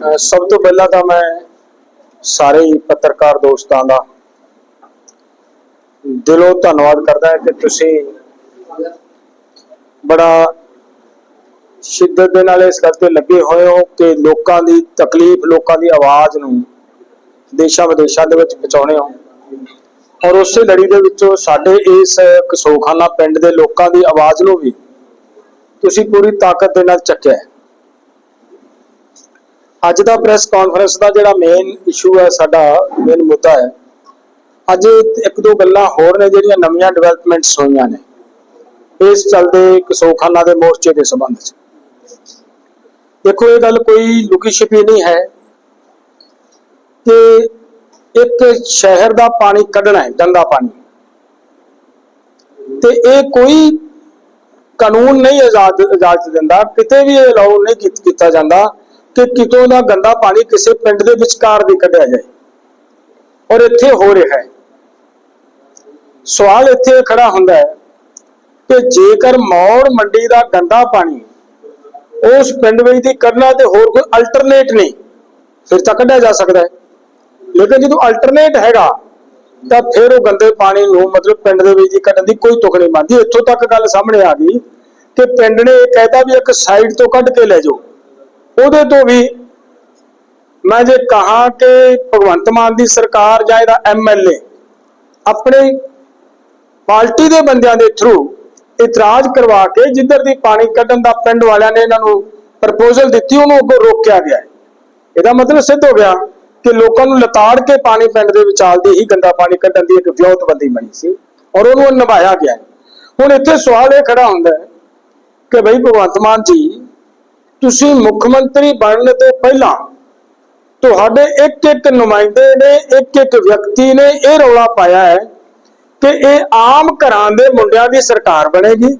ਅਹ ਸਭ ਤੋਂ ਪਹਿਲਾਂ ਤਾਂ ਮੈਂ ਸਾਰੇ ਹੀ ਪੱਤਰਕਾਰ ਦੋਸਤਾਂ ਦਾ ਦਿਲੋਂ ਧੰਨਵਾਦ ਕਰਦਾ ਹਾਂ ਕਿ ਤੁਸੀਂ ਬੜਾ ਸ਼ਿੱਦਤ ਦੇ ਨਾਲ ਇਸ ਕਰਕੇ ਲੱਗੇ ਹੋਏ ਹੋ ਕਿ ਲੋਕਾਂ ਦੀ ਤਕਲੀਫ, ਲੋਕਾਂ ਦੀ ਆਵਾਜ਼ ਨੂੰ ਦੇਸ਼ਾਂ ਵਿਦੇਸ਼ਾਂ ਦੇ ਵਿੱਚ ਪਹੁੰਚਾਉਣੇ ਹੋ। ਔਰ ਉਸੇ ਲੜੀ ਦੇ ਵਿੱਚੋਂ ਸਾਡੇ ਇਸ ਕਸੋਖਾਨਾ ਪਿੰਡ ਦੇ ਲੋਕਾਂ ਦੀ ਆਵਾਜ਼ ਨੂੰ ਵੀ ਤੁਸੀਂ ਪੂਰੀ ਤਾਕਤ ਦੇ ਨਾਲ ਚੱਕਿਆ ਅੱਜ ਦਾ ਪ੍ਰੈਸ ਕਾਨਫਰੰਸ ਦਾ ਜਿਹੜਾ ਮੇਨ ਇਸ਼ੂ ਹੈ, ਸਾਡਾ ਮੇਨ ਮੁੱਦਾ ਹੈ। ਅੱਜ ਇੱਕ ਦੋ ਗੱਲਾਂ ਹੋਰ ਨੇ ਜਿਹੜੀਆਂ ਨਵੀਆਂ ਡਿਵੈਲਪਮੈਂਟਸ ਹੋਈਆਂ ਨੇ। ਇਸ ਚੱਲਦੇ ਕਸੋਖਾਨਾ ਦੇ ਮੋਰਚੇ ਦੇ ਸੰਬੰਧ 'ਚ। ਦੇਖੋ, ਇਹ ਗੱਲ ਕੋਈ ਲੁਕੀ ਛਿਪੀ ਨਹੀਂ ਹੈ ਕਿ ਇੱਕ ਸ਼ਹਿਰ ਦਾ ਪਾਣੀ ਕੱਢਣਾ ਹੈ, ਗੰਦਾ ਪਾਣੀ। ਤੇ ਇਹ ਕੋਈ ਕਾਨੂੰਨ ਨਹੀਂ ਆਜ਼ਾਦ ਇਜਾਜ਼ਤ ਦਿੰਦਾ, ਕਿਤੇ ਵੀ ਇਹ ਅਲਾਉ ਨਹੀਂ ਕੀਤਾ ਜਾਂਦਾ। ਕਿ ਕਿਤੋਂ ਦਾ ਗੰਦਾ ਪਾਣੀ ਕਿਸੇ ਪਿੰਡ ਦੇ ਵਿਚਕਾਰ ਦੀ ਕੱਢਿਆ ਜਾਏ। ਔਰ ਇੱਥੇ ਹੋ ਰਿਹਾ ਹੈ। ਸਵਾਲ ਇੱਥੇ ਖੜਾ ਹੁੰਦਾ ਹੈ ਕਿ ਜੇਕਰ ਮੌੜ ਮੰਡੀ ਦਾ ਗੰਦਾ ਪਾਣੀ ਉਸ ਪਿੰਡ ਵਿੱਚ ਦੀ ਕੱਢਣਾ ਤੇ ਹੋਰ ਕੋਈ ਅਲਟਰਨੇਟ ਨਹੀਂ, ਫਿਰ ਤਾਂ ਕੱਢਿਆ ਜਾ ਸਕਦਾ ਹੈ। ਲੇਕਿਨ ਜਦੋਂ ਅਲਟਰਨੇਟ ਹੈਗਾ, ਤਾਂ ਫਿਰ ਉਹ ਗੰਦੇ ਪਾਣੀ ਨੂੰ ਮਤਲਬ ਪਿੰਡ ਦੇ ਵਿੱਚ ਦੀ ਕੱਢਣ ਦੀ ਕੋਈ ਤੁਕ ਨਹੀਂ ਮੰਨਦੀ ਇੱਥੋਂ ਤੱਕ ਗੱਲ ਸਾਹਮਣੇ ਆ ਗਈ ਕਿ ਪਿੰਡ ਨੇ ਇਹ ਕਹਿਤਾ ਵੀ ਇੱਕ ਸਾਈਡ ਤੋਂ ਕੱਢ ਕੇ ਲੈ ਜਾਓ। ਉਹਦੇ ਤੋਂ ਵੀ ਮੈਂ ਜੇ ਕਹਾ ਕਿ ਭਗਵੰਤ ਮਾਨ ਦੀ ਸਰਕਾਰ ਜਾਂ ਇਹਦਾ ਐਮਐਲਏ ਆਪਣੇ ਪਾਰਟੀ ਦੇ ਬੰਦਿਆਂ ਦੇ ਥਰੂ ਇਤਰਾਜ਼ ਕਰਵਾ ਕੇ ਜਿੱਧਰ ਦੀ ਪਾਣੀ ਕੱਢਣ ਦਾ ਪਿੰਡ ਵਾਲਿਆਂ ਨੇ ਇਹਨਾਂ ਨੂੰ ਪ੍ਰਪੋਜ਼ਲ ਦਿੱਤੀ, ਉਹਨੂੰ ਅੱਗੋਂ ਰੋਕਿਆ ਗਿਆ ਇਹਦਾ ਮਤਲਬ ਸਿੱਧ ਹੋ ਗਿਆ ਕਿ ਲੋਕਾਂ ਨੂੰ ਲਤਾੜ ਕੇ ਪਾਣੀ ਪਿੰਡ ਦੇ ਵਿਚਾਲਦੀ ਹੀ ਗੰਦਾ ਪਾਣੀ ਕੱਢਣ ਦੀ ਇੱਕ ਵਿਉਂਤਬੰਦੀ ਬਣੀ ਸੀ ਔਰ ਉਹਨੂੰ ਨਿਭਾਇਆ ਗਿਆ ਹੁਣ ਇੱਥੇ ਸਵਾਲ ਇਹ ਖੜਾ ਹੁੰਦਾ ਹੈ ਕਿ ਬਈ ਭਗਵੰਤ ਮਾਨ ਜੀ ਤੁਸੀਂ ਮੁੱਖ ਮੰਤਰੀ ਬਣਨ ਤੋਂ ਪਹਿਲਾਂ ਤੁਹਾਡੇ ਇੱਕ ਇੱਕ ਨੁਮਾਇੰਦੇ ਨੇ ਇੱਕ ਇੱਕ ਵਿਅਕਤੀ ਨੇ ਇਹ ਰੌਲਾ ਪਾਇਆ ਹੈ ਕਿ ਇਹ ਆਮ ਘਰਾਂ ਦੇ ਮੁੰਡਿਆਂ ਦੀ ਸਰਕਾਰ ਬਣੇਗੀ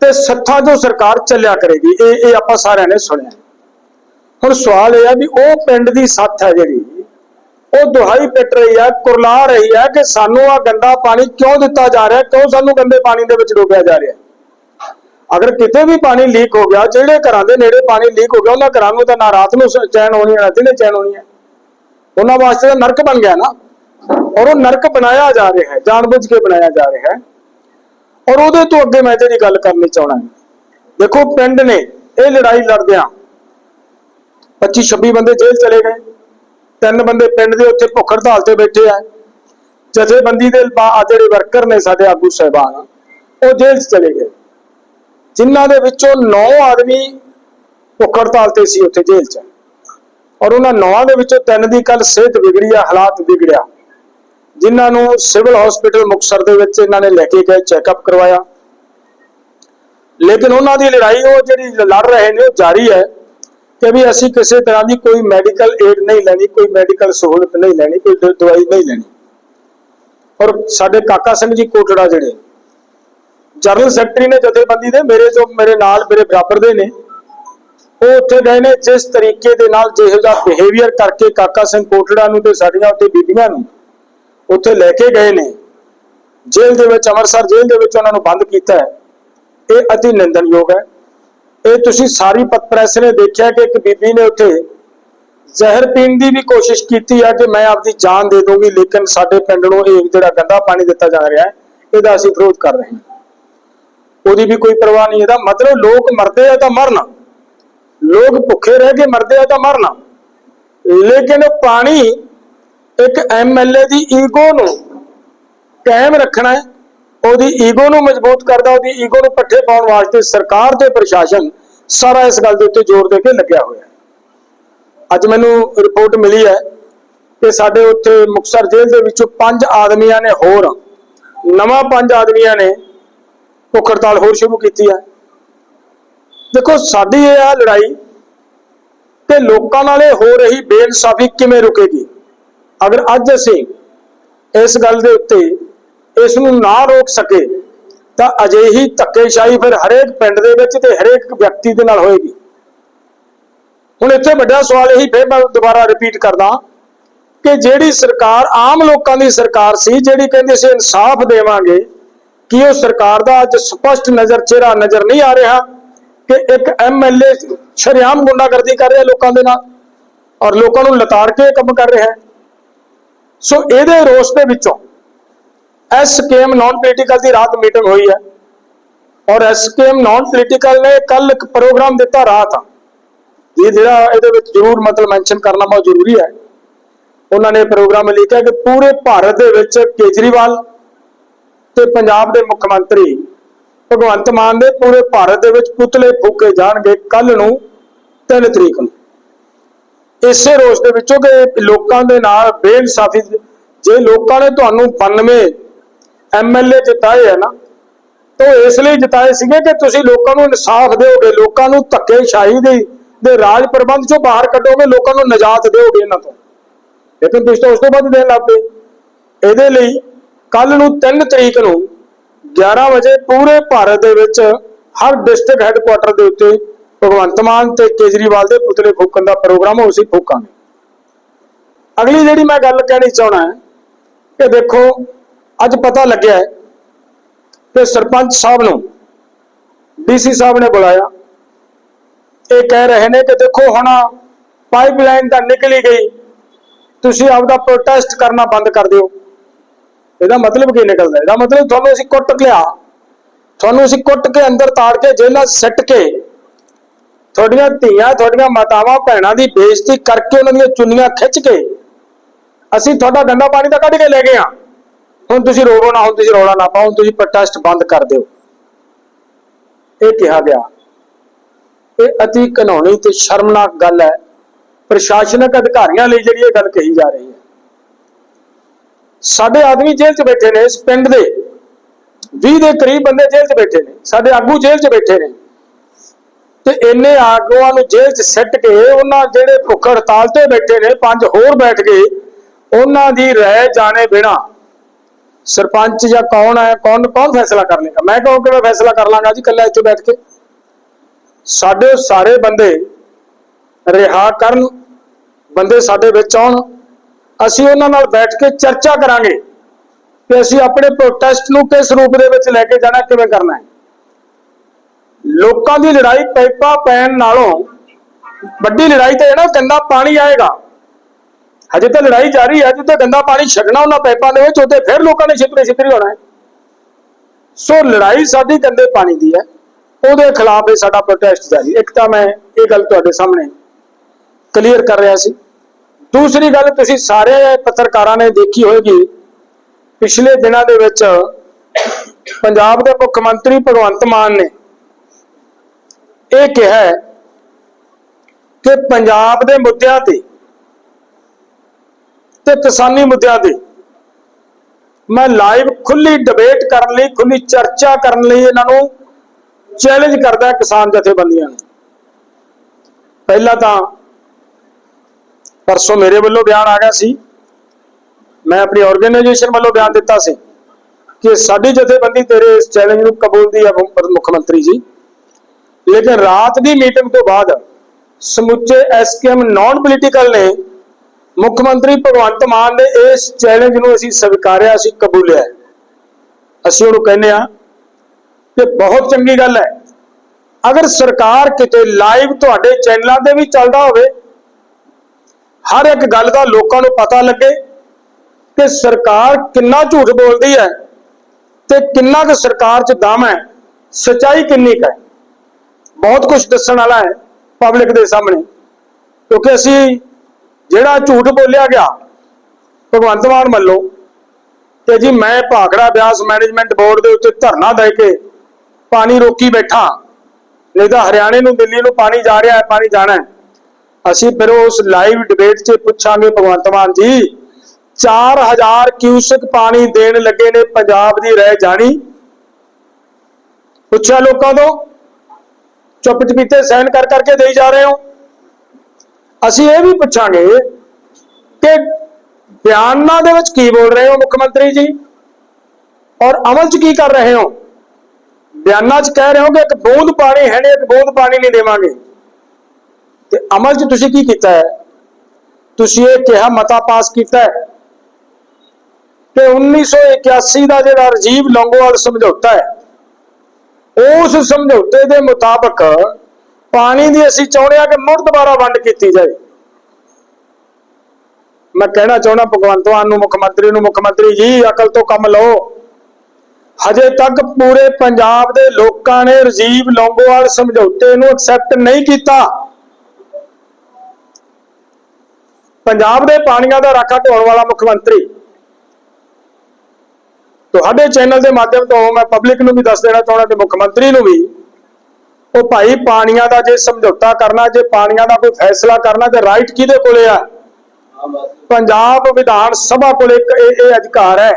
ਤੇ ਸੱਥਾ ਜੋ ਸਰਕਾਰ ਚੱਲਿਆ ਕਰੇਗੀ। ਇਹ ਇਹ ਆਪਾਂ ਸਾਰਿਆਂ ਨੇ ਸੁਣਿਆ ਹੁਣ ਸਵਾਲ ਇਹ ਹੈ ਵੀ ਉਹ ਪਿੰਡ ਦੀ ਸੱਥ ਹੈ ਜਿਹੜੀ, ਉਹ ਦੁਹਾਈ ਪਿੱਟ ਰਹੀ ਹੈ, ਕੁਰਲਾ ਰਹੀ ਹੈ ਕਿ ਸਾਨੂੰ ਆ ਗੰਦਾ ਪਾਣੀ ਕਿਉਂ ਦਿੱਤਾ ਜਾ ਰਿਹਾ, ਕਿਉਂ ਸਾਨੂੰ ਗੰਦੇ ਪਾਣੀ ਦੇ ਵਿੱਚ ਡੋਬਿਆ ਜਾ ਰਿਹਾ ਅਗਰ ਕਿਤੇ ਵੀ ਪਾਣੀ ਲੀਕ ਹੋ ਗਿਆ, ਜਿਹੜੇ ਘਰਾਂ ਦੇ ਨੇੜੇ ਪਾਣੀ ਲੀਕ ਹੋ ਗਿਆ, ਉਹਨਾਂ ਘਰਾਂ ਨੂੰ ਤਾਂ ਨਾ ਰਾਤ ਨੂੰ ਚੈਨ ਹੋਣੀ ਹੈ ਦਿਨੇ ਚੈਨ ਹੋਣੀ ਹੈ। ਉਹਨਾਂ ਵਾਸਤੇ ਨਰਕ ਬਣ ਗਿਆ ਨਾ। ਔਰ ਉਹ ਨਰਕ ਬਣਾਇਆ ਜਾ ਰਿਹਾ ਹੈ, ਜਾਣਬੁੱਝ ਕੇ ਬਣਾਇਆ ਜਾ ਰਿਹਾ ਹੈ। ਔਰ ਉਹਦੇ ਤੋਂ ਅੱਗੇ ਮੈਂ ਜਿਹੜੀ ਗੱਲ ਕਰਨੀ ਚਾਹਣਾ ਦੇਖੋ, ਪਿੰਡ ਨੇ ਇਹ ਲੜਾਈ ਲੜਦਿਆਂ 25 26 ਬੰਦੇ ਜੇਲ੍ਹ ਚਲੇ ਗਏ। ਤਿੰਨ ਬੰਦੇ ਪਿੰਡ ਦੇ ਉੱਥੇ ਭੁੱਖ ਹੜਤਾਲ ਤੇ ਬੈਠੇ ਆ। ਜਥੇਬੰਦੀ ਦੇ ਜਿਹੜੇ ਵਰਕਰ ਨੇ ਸਾਡੇ ਆਗੂ ਸਹਿਬਾਨ, ਉਹ ਜੇਲ੍ਹ 'ਚ ਚਲੇ ਗਏ। ਜਿਨ੍ਹਾਂ ਦੇ ਵਿੱਚੋਂ 9 ਆਦਮੀ ਭੁੱਖ ਹੜਤਾਲ ਤੇ ਸੀ ਉੱਥੇ ਜੇਲ੍ਹ 'ਚ। ਔਰ ਉਹਨਾਂ ਨੌਆਂ ਦੇ ਵਿੱਚੋਂ ਤਿੰਨ ਦੀ ਕੱਲ ਸਿਹਤ ਵਿਗੜੀ ਆ, ਹਾਲਾਤ ਵਿਗੜਿਆ। ਜਿਨ੍ਹਾਂ ਨੂੰ ਸਿਵਲ ਹਸਪੀਟਲ ਮੁਕਤਸਰ ਦੇ ਵਿੱਚ ਇਹਨਾਂ ਨੇ ਲੈ ਕੇ ਗਏ, ਚੈੱਕਅਪ ਕਰਵਾਇਆ। ਲੇਕਿਨ ਉਹਨਾਂ ਦੀ ਲੜਾਈ, ਉਹ ਜਿਹੜੀ ਲੜ ਰਹੇ ਨੇ, ਉਹ ਜਾਰੀ ਹੈ ਕਿ ਵੀ ਅਸੀਂ ਕਿਸੇ ਤਰ੍ਹਾਂ ਦੀ ਕੋਈ ਮੈਡੀਕਲ ਏਡ ਨਹੀਂ ਲੈਣੀ, ਕੋਈ ਮੈਡੀਕਲ ਸਹੂਲਤ ਨਹੀਂ ਲੈਣੀ, ਕੋਈ ਦਵਾਈ ਨਹੀਂ ਲੈਣੀ। ਔਰ ਸਾਡੇ ਕਾਕਾ ਸਿੰਘ ਜੀ ਕੋਟੜਾ ਜਿਹੜੇ ਜਨਰਲ ਸੈਕਟਰੀ ਨੇ ਜਥੇਬੰਦੀ ਦੇ ਮੇਰੇ ਜੋ ਮੇਰੇ ਨਾਲ ਮੇਰੇ ਬਰਾਬਰ ਦੇ ਨੇ, ਉਹ ਉੱਥੇ ਗਏ ਨੇ ਜਿਸ ਤਰੀਕੇ ਦੇ ਨਾਲ ਜਿਹੋ ਜਿਹਾ ਬਿਹੇਵੀਅਰ ਕਰਕੇ ਕਾਕਾ ਸਿੰਘ ਕੋਟੜਾ ਨੂੰ ਤੇ ਸਾਡੀਆਂ ਉੱਤੇ ਬੀਬੀਆਂ ਨੂੰ ਉੱਥੇ ਲੈ ਕੇ ਗਏ ਨੇ। ਜੇਲ੍ਹ ਦੇ ਵਿੱਚ, ਅੰਮ੍ਰਿਤਸਰ ਜੇਲ੍ਹ ਦੇ ਵਿੱਚ ਉਹਨਾਂ ਨੂੰ ਬੰਦ ਕੀਤਾ ਹੈ। ਇਹ ਅਤੀ ਨਿੰਦਣਯੋਗ ਹੈ। ਇਹ ਤੁਸੀਂ ਸਾਰੀ ਪ੍ਰੈਸ ਨੇ ਦੇਖਿਆ ਕਿ ਇੱਕ ਬੀਬੀ ਨੇ ਉੱਥੇ ਜ਼ਹਿਰ ਪੀਣ ਦੀ ਵੀ ਕੋਸ਼ਿਸ਼ ਕੀਤੀ ਹੈ ਕਿ ਮੈਂ ਆਪਦੀ ਜਾਨ ਦੇ ਦੂੰਗੀ ਲੇਕਿਨ ਸਾਡੇ ਪਿੰਡ ਨੂੰ ਇਹ ਜਿਹੜਾ ਗੰਦਾ ਪਾਣੀ ਦਿੱਤਾ ਜਾ ਰਿਹਾ ਹੈ, ਇਹਦਾ ਅਸੀਂ ਵਿਰੋਧ ਕਰ ਰਹੇ ਹਾਂ। ਉਹਦੀ ਵੀ ਕੋਈ ਪਰਵਾਹ ਨਹੀਂ, ਇਹਦਾ ਮਤਲਬ ਲੋਕ ਮਰਦੇ ਆ ਤਾਂ ਮਰਨਾ। ਲੋਕ ਭੁੱਖੇ ਰਹਿ ਕੇ ਮਰਦੇ ਆ ਤਾਂ ਮਰਨਾ। ਲੇਕਿਨ ਪਾਣੀ ਇੱਕ ਐਮਐਲਏ ਦੀ ਈਗੋ ਨੂੰ ਕਾਇਮ ਰੱਖਣਾ ਹੈ, ਉਹਦੀ ਈਗੋ ਨੂੰ ਮਜ਼ਬੂਤ ਕਰਦਾ, ਉਹਦੀ ਈਗੋ ਨੂੰ ਪੱਠੇ ਪਾਉਣ ਵਾਸਤੇ ਸਰਕਾਰ ਤੇ ਪ੍ਰਸ਼ਾਸਨ ਸਾਰਾ ਇਸ ਗੱਲ ਦੇ ਉੱਤੇ ਜ਼ੋਰ ਦੇ ਕੇ ਲੱਗਿਆ ਹੋਇਆ ਹੈ। ਅੱਜ ਮੈਨੂੰ ਰਿਪੋਰਟ ਮਿਲੀ ਹੈ ਕਿ ਸਾਡੇ ਉੱਥੇ ਮੁਕਤਸਰ ਜੇਲ੍ਹ ਦੇ ਵਿੱਚੋਂ ਪੰਜ ਆਦਮੀਆਂ ਨੇ ਹੋਰ। ਨਵਾਂ ਪੰਜ ਆਦਮੀਆਂ ਨੇ ਭੁੱਖ ਹੜਤਾਲ ਹੋਰ ਸ਼ੁਰੂ ਕੀਤੀ ਹੈ ਦੇਖੋ, ਸਾਡੀ ਇਹ ਆ ਲੜਾਈ ਕਿ ਲੋਕਾਂ ਨਾਲ ਇਹ ਹੋ ਰਹੀ ਬੇਇਨਸਾਫੀ ਕਿਵੇਂ ਰੁਕੇਗੀ? ਅਗਰ ਅੱਜ ਅਸੀਂ ਇਸ ਗੱਲ ਦੇ ਉੱਤੇ ਇਸ ਨੂੰ ਨਾ ਰੋਕ ਸਕੇ, ਤਾਂ ਅਜਿਹੀ ਧੱਕੇਸ਼ਾਹੀ ਫਿਰ ਹਰੇਕ ਪਿੰਡ ਦੇ ਵਿੱਚ ਤੇ ਹਰੇਕ ਵਿਅਕਤੀ ਦੇ ਨਾਲ ਹੋਏਗੀ। ਹੁਣ ਇੱਥੇ ਵੱਡਾ ਸਵਾਲ ਇਹੀ ਫਿਰ ਮੈਂ ਦੁਬਾਰਾ ਰਿਪੀਟ ਕਰਦਾ ਕਿ ਜਿਹੜੀ ਸਰਕਾਰ ਆਮ ਲੋਕਾਂ ਦੀ ਸਰਕਾਰ ਸੀ, ਜਿਹੜੀ ਕਹਿੰਦੀ ਸੀ ਇਨਸਾਫ ਦੇਵਾਂਗੇ ਕਿ ਉਹ ਸਰਕਾਰ ਦਾ ਅੱਜ ਸਪਸ਼ਟ ਨਜ਼ਰ, ਚਿਹਰਾ ਨਜ਼ਰ ਨਹੀਂ ਆ ਰਿਹਾ ਕਿ ਇੱਕ ਐਮਐਲਏ ਸ਼ਰੇਆਮ ਗੁੰਡਾਗਰਦੀ ਕਰ ਰਿਹਾ ਲੋਕਾਂ ਦੇ ਨਾਲ ਔਰ ਲੋਕਾਂ ਨੂੰ ਲਤਾੜ ਕੇ ਕੰਮ ਕਰ ਰਿਹਾ ਹੈ? ਸੋ ਇਹਦੇ ਰੋਸ ਦੇ ਵਿੱਚੋਂ ਐਸਕੇਐਮ ਨਾਨ ਪੋਲੀਟੀਕਲ ਦੀ ਰਾਤ ਮੀਟਿੰਗ ਹੋਈ ਹੈ ਔਰ ਐਸਕੇਐਮ ਨਾਨ ਪੋਲੀਟੀਕਲ ਨੇ ਕੱਲ ਇੱਕ ਪ੍ਰੋਗਰਾਮ ਦਿੱਤਾ ਰਾਤ। ਇਹ ਜਿਹੜਾ ਇਹਦੇ ਵਿੱਚ ਜ਼ਰੂਰ ਮਤਲਬ ਮੈਂਸ਼ਨ ਕਰਨਾ ਬਹੁਤ ਜ਼ਰੂਰੀ ਹੈ। ਉਹਨਾਂ ਨੇ ਪ੍ਰੋਗਰਾਮ ਲਿਖਿਆ ਕਿ ਪੂਰੇ ਭਾਰਤ ਦੇ ਵਿੱਚ ਕੇਜਰੀਵਾਲ ਤੇ ਪੰਜਾਬ ਦੇ ਮੁੱਖ ਮੰਤਰੀ ਭਗਵੰਤ ਮਾਨ ਦੇ ਪੂਰੇ ਭਾਰਤ ਦੇ ਵਿੱਚ ਪੁਤਲੇ ਫੂਕੇ ਜਾਣਗੇ ਕੱਲ ਨੂੰ 3 ਤਰੀਕ ਨੂੰ। ਇਸੇ ਰੋਸ ਦੇ ਵਿੱਚੋਂ ਕਿ ਲੋਕਾਂ ਦੇ ਨਾਲ ਬੇਇਨਸਾਫੀ ਜੇ ਲੋਕਾਂ ਨੇ ਤੁਹਾਨੂੰ 92 ਐਮਐਲਏ ਜਿਤਾਏ ਹੈ ਨਾ, ਤਾਂ ਉਹ ਇਸ ਲਈ ਜਿਤਾਏ ਸੀਗੇ ਕਿ ਤੁਸੀਂ ਲੋਕਾਂ ਨੂੰ ਇਨਸਾਫ ਦਿਓਗੇ, ਲੋਕਾਂ ਨੂੰ ਧੱਕੇਸ਼ਾਹੀ ਦੇ ਦੇ ਰਾਜ ਪ੍ਰਬੰਧ ਚੋਂ ਬਾਹਰ ਕੱਢੋਗੇ, ਲੋਕਾਂ ਨੂੰ ਨਜਾਤ ਦਿਓਗੇ ਇਹਨਾਂ ਤੋਂ। ਲੇਕਿਨ ਤੁਸੀਂ ਤਾਂ ਉਸ ਤੋਂ ਬਾਅਦ ਦੇਣ ਲੱਗ ਪਏ। ਇਹਦੇ ਲਈ ਕੱਲ ਨੂੰ 3 ਤਰੀਕ ਨੂੰ 11 ਵਜੇ ਪੂਰੇ ਭਾਰਤ ਦੇ ਵਿੱਚ ਹਰ ਡਿਸਟ੍ਰਿਕਟ ਹੈੱਡਕੁਆਟਰ ਦੇ ਉੱਤੇ ਭਗਵੰਤ ਮਾਨ ਤੇ ਕੇਜਰੀਵਾਲ ਦੇ ਪੁਤਲੇ ਫੂਕਣ ਦਾ ਪ੍ਰੋਗਰਾਮ ਹੋ ਅਸੀਂ ਫੂਕਾਂਗੇ ਅਗਲੀ ਜਿਹੜੀ ਮੈਂ ਗੱਲ ਕਹਿਣੀ ਚਾਹਣਾ ਹੈ ਕਿ ਦੇਖੋ, ਅੱਜ ਪਤਾ ਲੱਗਿਆ ਹੈ ਕਿ ਸਰਪੰਚ ਸਾਹਿਬ ਨੂੰ ਡੀਸੀ ਸਾਹਿਬ ਨੇ ਬੁਲਾਇਆ। ਇਹ ਕਹਿ ਰਹੇ ਨੇ ਕਿ ਦੇਖੋ ਹੁਣ ਪਾਈਪਲਾਈਨ ਤਾਂ ਨਿਕਲੀ ਗਈ, ਤੁਸੀਂ ਆਪਦਾ ਪ੍ਰੋਟੈਸਟ ਕਰਨਾ ਬੰਦ ਕਰ ਦਿਓ। ਇਹਦਾ ਮਤਲਬ ਕੀ ਨਿਕਲਦਾ? ਇਹਦਾ ਮਤਲਬ ਤੁਹਾਨੂੰ ਅਸੀਂ ਕੁੱਟ ਲਿਆ ਤੁਹਾਨੂੰ ਅਸੀਂ ਕੁੱਟ ਕੇ ਅੰਦਰ ਤਾੜ ਕੇ ਜੇਲ੍ਹਾਂ 'ਚ ਸਿੱਟ ਕੇ ਤੁਹਾਡੀਆਂ ਧੀਆਂ, ਤੁਹਾਡੀਆਂ ਮਾਤਾਵਾਂ, ਭੈਣਾਂ ਦੀ ਬੇਇੱਜ਼ਤੀ ਕਰਕੇ ਉਹਨਾਂ ਦੀਆਂ ਚੁੰਨੀਆਂ ਖਿੱਚ ਕੇ ਅਸੀਂ ਤੁਹਾਡਾ ਗੰਦਾ ਪਾਣੀ ਤਾਂ ਕੱਢ ਕੇ ਲੈ ਗਏ ਆ। ਹੁਣ ਤੁਸੀਂ ਰੋਵੋ ਨਾ, ਹੁਣ ਤੁਸੀਂ ਰੌਲਾ ਨਾ ਪਾਓ, ਹੁਣ ਤੁਸੀਂ ਪ੍ਰੋਟੈਸਟ ਬੰਦ ਕਰ ਦਿਓ। ਇਹ ਕਿਹਾ ਗਿਆ। ਇਹ ਅਤੀ ਘਿਨੌਣੀ ਤੇ ਸ਼ਰਮਨਾਕ ਗੱਲ ਹੈ। ਪ੍ਰਸ਼ਾਸਨਿਕ ਅਧਿਕਾਰੀਆਂ ਲਈ ਜਿਹੜੀ ਇਹ ਗੱਲ ਕਹੀ ਜਾ ਰਹੀ ਹੈ। ਸਾਡੇ ਆਦਮੀ ਜੇਲ੍ਹ 'ਚ ਬੈਠੇ ਨੇ ਇਸ ਪਿੰਡ ਦੇ। 20 ਦੇ ਕਰੀਬ ਬੰਦੇ ਜੇਲ੍ਹ 'ਚ ਬੈਠੇ ਨੇ। ਸਾਡੇ ਆਗੂ ਜੇਲ੍ਹ 'ਚ ਬੈਠੇ ਨੇ। ਤੇ ਇੰਨੇ ਆਗੂਆਂ ਨੂੰ ਜੇਲ੍ਹ 'ਚ ਸਿੱਟ ਕੇ ਉਹਨਾਂ ਜਿਹੜੇ ਭੁੱਖ ਹੜਤਾਲ ਤੇ ਬੈਠੇ ਨੇ, ਪੰਜ ਹੋਰ ਬੈਠ ਗਏ ਉਹਨਾਂ ਦੀ ਰਹਿ ਜਾਣੇ ਬਿਨਾ ਸਰਪੰਚ ਜਾਂ ਕੌਣ ਹੈ, ਕੌਣ ਕੌਣ ਫੈਸਲਾ ਕਰ ਲੇਗਾ ਮੈਂ ਕਹੂੰ ਕਿ ਮੈਂ ਫੈਸਲਾ ਕਰ ਲਾਂਗਾ ਜੀ ਇਕੱਲਾ ਇੱਥੇ ਬੈਠ ਕੇ? ਸਾਡੇ ਸਾਰੇ ਬੰਦੇ ਰਿਹਾ ਕਰਨ, ਬੰਦੇ ਸਾਡੇ ਵਿੱਚ ਆਉਣ। ਅਸੀਂ ਉਹਨਾਂ ਨਾਲ ਬੈਠ ਕੇ ਚਰਚਾ ਕਰਾਂਗੇ ਕਿ ਅਸੀਂ ਆਪਣੇ ਪ੍ਰੋਟੈਸਟ ਨੂੰ ਕਿਸ ਰੂਪ ਦੇ ਵਿੱਚ ਲੈ ਕੇ ਜਾਣਾ, ਕਿਵੇਂ ਕਰਨਾ ਹੈ। ਲੋਕਾਂ ਦੀ ਲੜਾਈ ਪਾਈਪਾਂ ਪੈਣ ਨਾਲੋਂ ਵੱਡੀ ਲੜਾਈ ਤਾਂ ਹੈ ਨਾ ਗੰਦਾ ਪਾਣੀ ਆਏਗਾ। ਹਜੇ ਤਾਂ ਲੜਾਈ ਜਾਰੀ ਹੈ, ਜਿੱਥੇ ਗੰਦਾ ਪਾਣੀ ਛੱਡਣਾ ਉਹਨਾਂ ਪਾਈਪਾਂ ਦੇ ਵਿੱਚ, ਉੱਥੇ ਫਿਰ ਲੋਕਾਂ ਨੇ ਛਿੱਤਰੇ ਛਿੱਤਰੀ ਹੋਣਾ ਹੈ। ਸੋ ਲੜਾਈ ਸਾਡੀ ਗੰਦੇ ਪਾਣੀ ਦੀ ਹੈ, ਉਹਦੇ ਖਿਲਾਫ ਇਹ ਸਾਡਾ ਪ੍ਰੋਟੈਸਟ ਜਾਰੀ ਇੱਕ ਤਾਂ ਮੈਂ ਇਹ ਗੱਲ ਤੁਹਾਡੇ ਸਾਹਮਣੇ ਕਲੀਅਰ ਕਰ ਰਿਹਾ ਸੀ। ਦੂਸਰੀ ਗੱਲ ਤੁਸੀਂ ਸਾਰੇ ਪੱਤਰਕਾਰਾਂ ਨੇ ਦੇਖੀ ਹੋਵੇਗੀ ਪਿਛਲੇ ਦਿਨਾਂ ਦੇ ਵਿੱਚ ਪੰਜਾਬ ਦੇ ਮੁੱਖ ਮੰਤਰੀ ਭਗਵੰਤ ਮਾਨ ਨੇ ਇਹ ਕਿਹਾ ਕਿ ਪੰਜਾਬ ਦੇ ਮੁੱਦਿਆਂ ਤੇ ਤੇ ਕਿਸਾਨੀ ਮੁੱਦਿਆਂ ਤੇ ਮੈਂ ਲਾਈਵ ਖੁੱਲੀ ਡਿਬੇਟ ਕਰਨ ਲਈ, ਖੁੱਲੀ ਚਰਚਾ ਕਰਨ ਲਈ ਇਹਨਾਂ ਨੂੰ ਚੈਲੰਜ ਕਰਦਾ ਕਿਸਾਨ ਜਥੇਬੰਦੀਆਂ ਨੂੰ। ਪਹਿਲਾਂ ਤਾਂ ਪਰਸੋਂ ਮੇਰੇ ਵੱਲੋਂ ਬਿਆਨ ਆ ਗਿਆ ਸੀ। ਮੈਂ ਆਪਣੀ ਆਰਗੇਨਾਈਜੇਸ਼ਨ ਵੱਲੋਂ ਬਿਆਨ ਦਿੱਤਾ ਸੀ ਕਿ ਸਾਡੀ ਜਥੇਬੰਦੀ ਤੇਰੇ ਇਸ ਚੈਲੰਜ ਨੂੰ ਕਬੂਲਦੀ ਹੈ ਮੁੱਖ ਮੰਤਰੀ ਜੀ। ਲੇਕਿਨ ਰਾਤ ਦੀ ਮੀਟਿੰਗ ਤੋਂ ਬਾਅਦ ਸਮੁੱਚੇ ਐਸਕੇਐਮ ਨਾਨ ਪੋਲੀਟੀਕਲ ਨੇ ਮੁੱਖ ਮੰਤਰੀ ਭਗਵੰਤ ਮਾਨ ਦੇ ਇਸ ਚੈਲੰਜ ਨੂੰ ਅਸੀਂ ਸਵੀਕਾਰਿਆ, ਅਸੀਂ ਕਬੂਲਿਆ। ਅਸੀਂ ਉਹਨੂੰ ਕਹਿੰਦੇ ਆ ਕਿ ਬਹੁਤ ਚੰਗੀ ਗੱਲ ਹੈ। ਅਗਰ ਸਰਕਾਰ ਕਿਤੇ ਲਾਈਵ ਤੁਹਾਡੇ ਚੈਨਲਾਂ ਤੇ ਵੀ ਚੱਲਦਾ ਹੋਵੇ ਹਰ ਇੱਕ ਗੱਲ ਦਾ ਲੋਕਾਂ ਨੂੰ ਪਤਾ ਲੱਗੇ ਕਿ ਸਰਕਾਰ ਕਿੰਨਾ ਝੂਠ ਬੋਲਦੀ ਹੈ ਤੇ ਕਿੰਨਾ ਕੁ ਸਰਕਾਰ 'ਚ ਦਮ ਹੈ, ਸਚਾਈ ਕਿੰਨੀ ਕੁ ਹੈ। ਬਹੁਤ ਕੁਝ ਦੱਸਣ ਵਾਲਾ ਹੈ ਪਬਲਿਕ ਦੇ ਸਾਹਮਣੇ, ਕਿਉਂਕਿ ਅਸੀਂ ਜਿਹੜਾ ਝੂਠ ਬੋਲਿਆ ਗਿਆ, ਭਗਵੰਤ ਮਾਨ ਵੱਲੋਂ ਤੇ ਜੀ ਮੈਂ ਭਾਖੜਾ ਬਿਆਸ ਮੈਨੇਜਮੈਂਟ ਬੋਰਡ ਦੇ ਉੱਤੇ ਧਰਨਾ ਦੇ ਕੇ ਪਾਣੀ ਰੋਕੀ ਬੈਠਾ, ਨਹੀਂ ਤਾਂ ਹਰਿਆਣੇ ਨੂੰ, ਦਿੱਲੀ ਨੂੰ ਪਾਣੀ ਜਾ ਰਿਹਾ ਹੈ, ਪਾਣੀ ਜਾਣਾ ਹੈ। ਅਸੀਂ ਫਿਰ ਉਸ ਲਾਈਵ ਡਿਬੇਟ 'ਚ ਪੁੱਛਾਂਗੇ ਭਗਵੰਤ ਮਾਨ ਜੀ 4000 ਕਿਊਸਕ ਪਾਣੀ ਦੇਣ ਲੱਗੇ ਨੇ ਪੰਜਾਬ ਦੀ ਰਹਿ ਜਾਣੀ। ਪੁੱਛਿਆ ਲੋਕਾਂ ਤੋਂ ਚੁੱਪ ਚਪੀਤੇ ਸਾਈਨ ਕਰ ਕਰਕੇ ਦੇਈ ਜਾ ਰਹੇ ਹੋ। ਅਸੀਂ ਇਹ ਵੀ ਪੁੱਛਾਂਗੇ ਕਿ ਬਿਆਨਾਂ ਦੇ ਵਿੱਚ ਕੀ ਬੋਲ ਰਹੇ ਹੋ ਮੁੱਖ ਮੰਤਰੀ ਜੀ? ਔਰ ਅਮਲ 'ਚ ਕੀ ਕਰ ਰਹੇ ਹੋ? ਬਿਆਨਾਂ 'ਚ ਕਹਿ ਰਹੇ ਹੋ ਕਿ ਇੱਕ ਬੂੰਦ ਪਾਣੀ ਹੈ ਨਹੀਂ ਇੱਕ ਬੂੰਦ ਪਾਣੀ ਨਹੀਂ ਦੇਵਾਂਗੇ। ਤੇ ਅਮਲ 'ਚ ਤੁਸੀਂ ਕੀ ਕੀਤਾ ਹੈ? ਤੁਸੀਂ ਇਹ ਕਿਹਾ ਮਤਾ ਪਾਸ ਕੀਤਾ ਹੈ ਕਿ 1981 ਦਾ ਜਿਹੜਾ ਰਜੀਵ ਲੰਗੋਵਾਲ ਸਮਝੌਤਾ ਹੈ, ਉਸ ਸਮਝੌਤੇ ਦੇ ਮੁਤਾਬਕ ਪਾਣੀ ਦੀ ਅਸੀਂ ਚਾਹੁੰਦੇ ਹਾਂ ਕਿ ਮੁੜ ਦੁਬਾਰਾ ਵੰਡ ਕੀਤੀ ਜਾਏ। ਮੈਂ ਕਹਿਣਾ ਚਾਹੁੰਦਾ ਭਗਵੰਤ ਮਾਨ ਨੂੰ, ਮੁੱਖ ਮੰਤਰੀ ਨੂੰ, ਮੁੱਖ ਮੰਤਰੀ ਜੀ, ਅਕਲ ਤੋਂ ਕੰਮ ਲਓ। ਹਜੇ ਤੱਕ ਪੂਰੇ ਪੰਜਾਬ ਦੇ ਲੋਕਾਂ ਨੇ ਰਜੀਵ ਲੌਂਗੋਵਾਲ ਸਮਝੌਤੇ ਨੂੰ ਐਕਸੈਪਟ ਨਹੀਂ ਕੀਤਾ। ਪੰਜਾਬ ਦੇ ਪਾਣੀਆਂ ਦਾ ਰਾਖਾ ਢੋਣ ਵਾਲਾ ਮੁੱਖ ਮੰਤਰੀ। ਤੁਹਾਡੇ ਚੈਨਲ ਦੇ ਮਾਧਿਅਮ ਤੋਂ ਮੈਂ ਪਬਲਿਕ ਨੂੰ ਵੀ ਦੱਸ ਦੇਣਾ ਚਾਹੁੰਦਾ ਤੇ ਮੁੱਖ ਮੰਤਰੀ ਨੂੰ ਵੀ, ਉਹ ਭਾਈ ਪਾਣੀਆਂ ਦਾ ਜੇ ਸਮਝੌਤਾ ਕਰਨਾ, ਜੇ ਪਾਣੀਆਂ ਦਾ ਕੋਈ ਫੈਸਲਾ ਕਰਨਾ, ਤੇ ਰਾਈਟ ਕਿਹਦੇ ਕੋਲੇ ਆ? ਪੰਜਾਬ ਵਿਧਾਨ ਸਭਾ ਕੋਲੇ ਇੱਕ ਇਹ ਅਧਿਕਾਰ ਹੈ।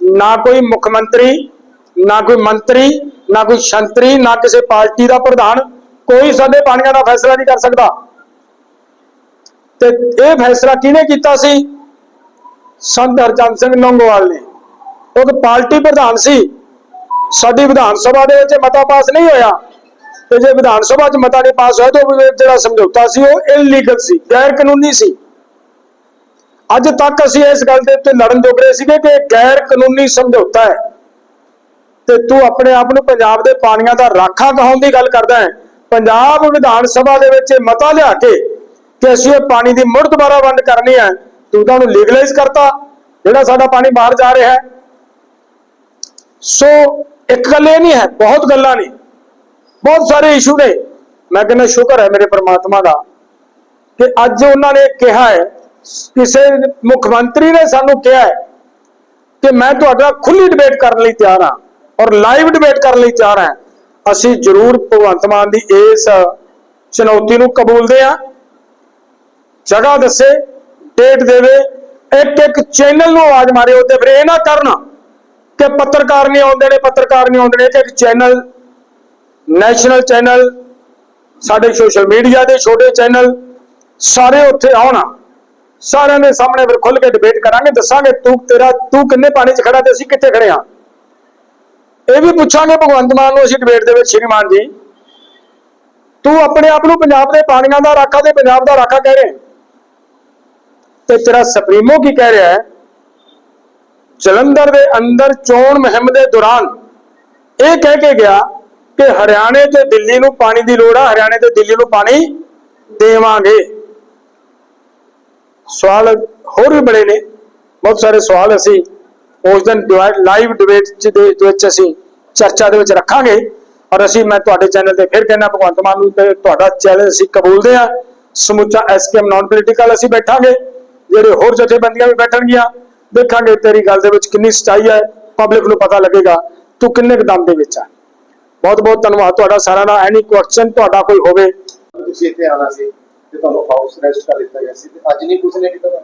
ਨਾ ਕੋਈ ਮੁੱਖ ਮੰਤਰੀ, ਨਾ ਕੋਈ ਮੰਤਰੀ, ਨਾ ਕੋਈ ਸ਼ੰਤਰੀ, ਨਾ ਕਿਸੇ ਪਾਰਟੀ ਦਾ ਪ੍ਰਧਾਨ ਕੋਈ ਸਾਡੇ ਪਾਣੀਆਂ ਦਾ ਫੈਸਲਾ ਨਹੀਂ ਕਰ ਸਕਦਾ। ਤੇ ਇਹ ਫੈਸਲਾ ਕਿਹਨੇ ਕੀਤਾ ਸੀ? ਸੰਤ ਹਰਚੰਦ ਸਿੰਘ ਲੰਗੋਵਾਲ ਨੇ। ਉਹ ਪਾਰਟੀ ਪ੍ਰਧਾਨ ਸੀ। ਸਾਡੀ ਵਿਧਾਨ ਸਭਾ ਦੇ ਵਿੱਚ ਮਤਾ ਪਾਸ ਨਹੀਂ ਹੋਇਆ। ਤੇ ਜੇ ਵਿਧਾਨ ਸਭਾ 'ਚ ਮਤਾ ਨਹੀਂ ਪਾਸ ਹੋਇਆ ਤਾਂ ਜਿਹੜਾ ਸਮਝੌਤਾ ਸੀ, ਉਹ ਇਲੀਗਲ ਸੀ ਗੈਰ ਕਾਨੂੰਨੀ ਸੀ। ਅੱਜ ਤੱਕ ਅਸੀਂ ਇਸ ਗੱਲ ਦੇ ਉੱਤੇ ਲੜਨ ਜੋਗਰੇ ਸੀਗੇ ਕਿ ਗੈਰ ਕਾਨੂੰਨੀ ਸਮਝੌਤਾ ਹੈ। ਤੇ ਤੂੰ ਆਪਣੇ ਆਪ ਨੂੰ ਪੰਜਾਬ ਦੇ ਪਾਣੀਆਂ ਦਾ ਰਾਖਾ ਕਹਾਉਣ ਦੀ ਗੱਲ ਕਰਦਾ ਹੈ। ਪੰਜਾਬ ਵਿਧਾਨ ਸਭਾ ਦੇ ਵਿੱਚ ਮਤਾ ਲਿਆ ਕੇ ਕਿ ਅਸੀਂ ਇਹ ਪਾਣੀ ਦੀ ਮੁੜ ਦੁਬਾਰਾ ਵੰਡ ਕਰਨੀ ਹੈ, ਤੂੰ ਤਾਂ ਉਹਨੂੰ ਲੀਗਲਾਈਜ਼ ਕਰਤਾ, ਜਿਹੜਾ ਸਾਡਾ ਪਾਣੀ ਬਾਹਰ ਜਾ ਰਿਹਾ ਹੈ। ਸੋ ਇੱਕ ਗੱਲ ਇਹ ਨਹੀਂ ਹੈ, ਬਹੁਤ ਗੱਲਾਂ ਨੇ, ਬਹੁਤ ਸਾਰੇ ਇਸ਼ੂ ਨੇ। ਮੈਂ ਕਹਿੰਦਾ ਸ਼ੁਕਰ ਹੈ ਮੇਰੇ ਪਰਮਾਤਮਾ ਦਾ ਕਿ ਅੱਜ ਉਹਨਾਂ ਨੇ ਕਿਹਾ ਹੈ, ਕਿਸੇ ਮੁੱਖ ਮੰਤਰੀ ਨੇ ਸਾਨੂੰ ਕਿਹਾ ਹੈ ਕਿ ਮੈਂ ਤੁਹਾਡਾ ਖੁੱਲੀ ਡਿਬੇਟ ਕਰਨ ਲਈ ਤਿਆਰ ਹਾਂ ਔਰ ਲਾਈਵ ਡਿਬੇਟ ਕਰਨ ਲਈ ਤਿਆਰ ਹਾਂ। ਅਸੀਂ ਜ਼ਰੂਰ ਭਗਵੰਤ ਮਾਨ ਦੀ ਇਸ ਚੁਣੌਤੀ ਨੂੰ ਕਬੂਲਦੇ ਹਾਂ। ਜਗ੍ਹਾ ਦੱਸੇ ਡੇਟ ਦੇਵੇ ਇੱਕ ਇੱਕ ਚੈਨਲ ਨੂੰ ਆਵਾਜ਼ ਮਾਰੇ ਤੇ ਫਿਰ ਇਹ ਨਾ ਕਰਨਾ ਕਿ ਪੱਤਰਕਾਰ ਨਹੀਂ ਆਉਂਦੇ ਨੇ, ਪੱਤਰਕਾਰ ਨਹੀਂ ਆਉਂਦੇ ਨੇ। ਕਿ ਇੱਕ ਚੈਨਲ ਨੈਸ਼ਨਲ ਚੈਨਲ ਸਾਡੇ ਸੋਸ਼ਲ ਮੀਡੀਆ ਦੇ ਛੋਟੇ ਚੈਨਲ ਸਾਰੇ ਉੱਥੇ ਆਉਣਾ। ਸਾਰਿਆਂ ਦੇ ਸਾਹਮਣੇ ਫਿਰ ਖੁੱਲ ਕੇ ਡਿਬੇਟ ਕਰਾਂਗੇ, ਦੱਸਾਂਗੇ ਤੂੰ ਤੇਰਾ, ਤੂੰ ਕਿੰਨੇ ਪਾਣੀ 'ਚ ਖੜਾ ਤੇ ਅਸੀਂ ਕਿੱਥੇ ਖੜੇ ਆ। ਇਹ ਵੀ ਪੁੱਛਾਂਗੇ ਭਗਵੰਤ ਮਾਨ ਨੂੰ, ਅਸੀਂ ਡਿਬੇਟ ਦੇ ਵਿੱਚ ਸ਼੍ਰੀਮਾਨ ਜੀ। ਤੂੰ ਆਪਣੇ ਆਪ ਨੂੰ ਪੰਜਾਬ ਦੇ ਪਾਣੀਆਂ ਦਾ ਰਾਖਾ ਤੇ ਪੰਜਾਬ ਦਾ ਰਾਖਾ ਕਹਿ ਰਿਹਾ ਤੇ ਤੇਰਾ ਸੁਪਰੀਮੋ ਕੀ ਕਹਿ ਰਿਹਾ ਹੈ? ਜਲੰਧਰ ਦੇ ਅੰਦਰ ਚੋਣ ਮੁਹਿੰਮ ਦੇ ਦੌਰਾਨ ਇਹ ਕਹਿ ਕੇ ਗਿਆ ਕਿ ਹਰਿਆਣੇ ਤੇ ਦਿੱਲੀ ਨੂੰ ਪਾਣੀ ਦੀ ਲੋੜ ਆ, ਹਰਿਆਣੇ ਤੇ ਦਿੱਲੀ ਨੂੰ ਪਾਣੀ ਦੇਵਾਂਗੇ। ਸਵਾਲ ਹੋਰ ਵੀ ਬੜੇ ਨੇ, ਬਹੁਤ ਸਾਰੇ ਸਵਾਲ ਅਸੀਂ ਉਸ ਦਿਨ ਲਾਈਵ ਡਿਬੇਟ ਦੇ ਵਿੱਚ ਅਸੀਂ ਚਰਚਾ ਦੇ ਵਿੱਚ ਰੱਖਾਂਗੇ। ਔਰ ਅਸੀਂ, ਮੈਂ ਤੁਹਾਡੇ ਚੈਨਲ ਤੇ ਫਿਰ ਕਹਿੰਦਾ, ਭਗਵੰਤ ਮਾਨ ਨੂੰ ਤੁਹਾਡਾ ਚੈਲੰਜ ਅਸੀਂ ਕਬੂਲਦੇ ਹਾਂ। ਸਮੁੱਚਾ ਐਸਕੇਐਮ ਨਾਨ ਪੋਲੀਟੀਕਲ ਅਸੀਂ ਬੈਠਾਂਗੇ। ਜਿਹੜੇ ਹੋਰ ਜਥੇਬੰਦੀਆਂ ਵੀ ਬੈਠਣਗੀਆਂ ਦੇਖਾਂਗੇ ਤੇਰੀ ਗੱਲ ਦੇ ਵਿੱਚ ਕਿੰਨੀ ਸਚਾਈ ਹੈ ਪਬਲਿਕ ਨੂੰ ਪਤਾ ਲੱਗੇਗਾ ਤੂੰ ਕਿੰਨੇ ਕੁ ਦਮ ਦੇ ਵਿੱਚ ਹੈ ਬਹੁਤ ਬਹੁਤ ਧੰਨਵਾਦ ਤੁਹਾਡਾ ਸਾਰਿਆਂ ਦਾ ਐਨੀ ਕੁਐਸਚਨ ਤੁਹਾਡਾ ਕੋਈ ਹੋਵੇ। ਤੁਸੀਂ ਇੱਥੇ ਆਣਾ ਸੀ ਤੇ ਤੁਹਾਨੂੰ ਹਾਊਸ ਅਰੈਸਟ ਕਰ ਦਿੱਤਾ ਗਿਆ ਸੀ ਤੇ ਅੱਜ ਨਹੀਂ ਕੁਝ ਨਹੀਂ ਕੀਤਾ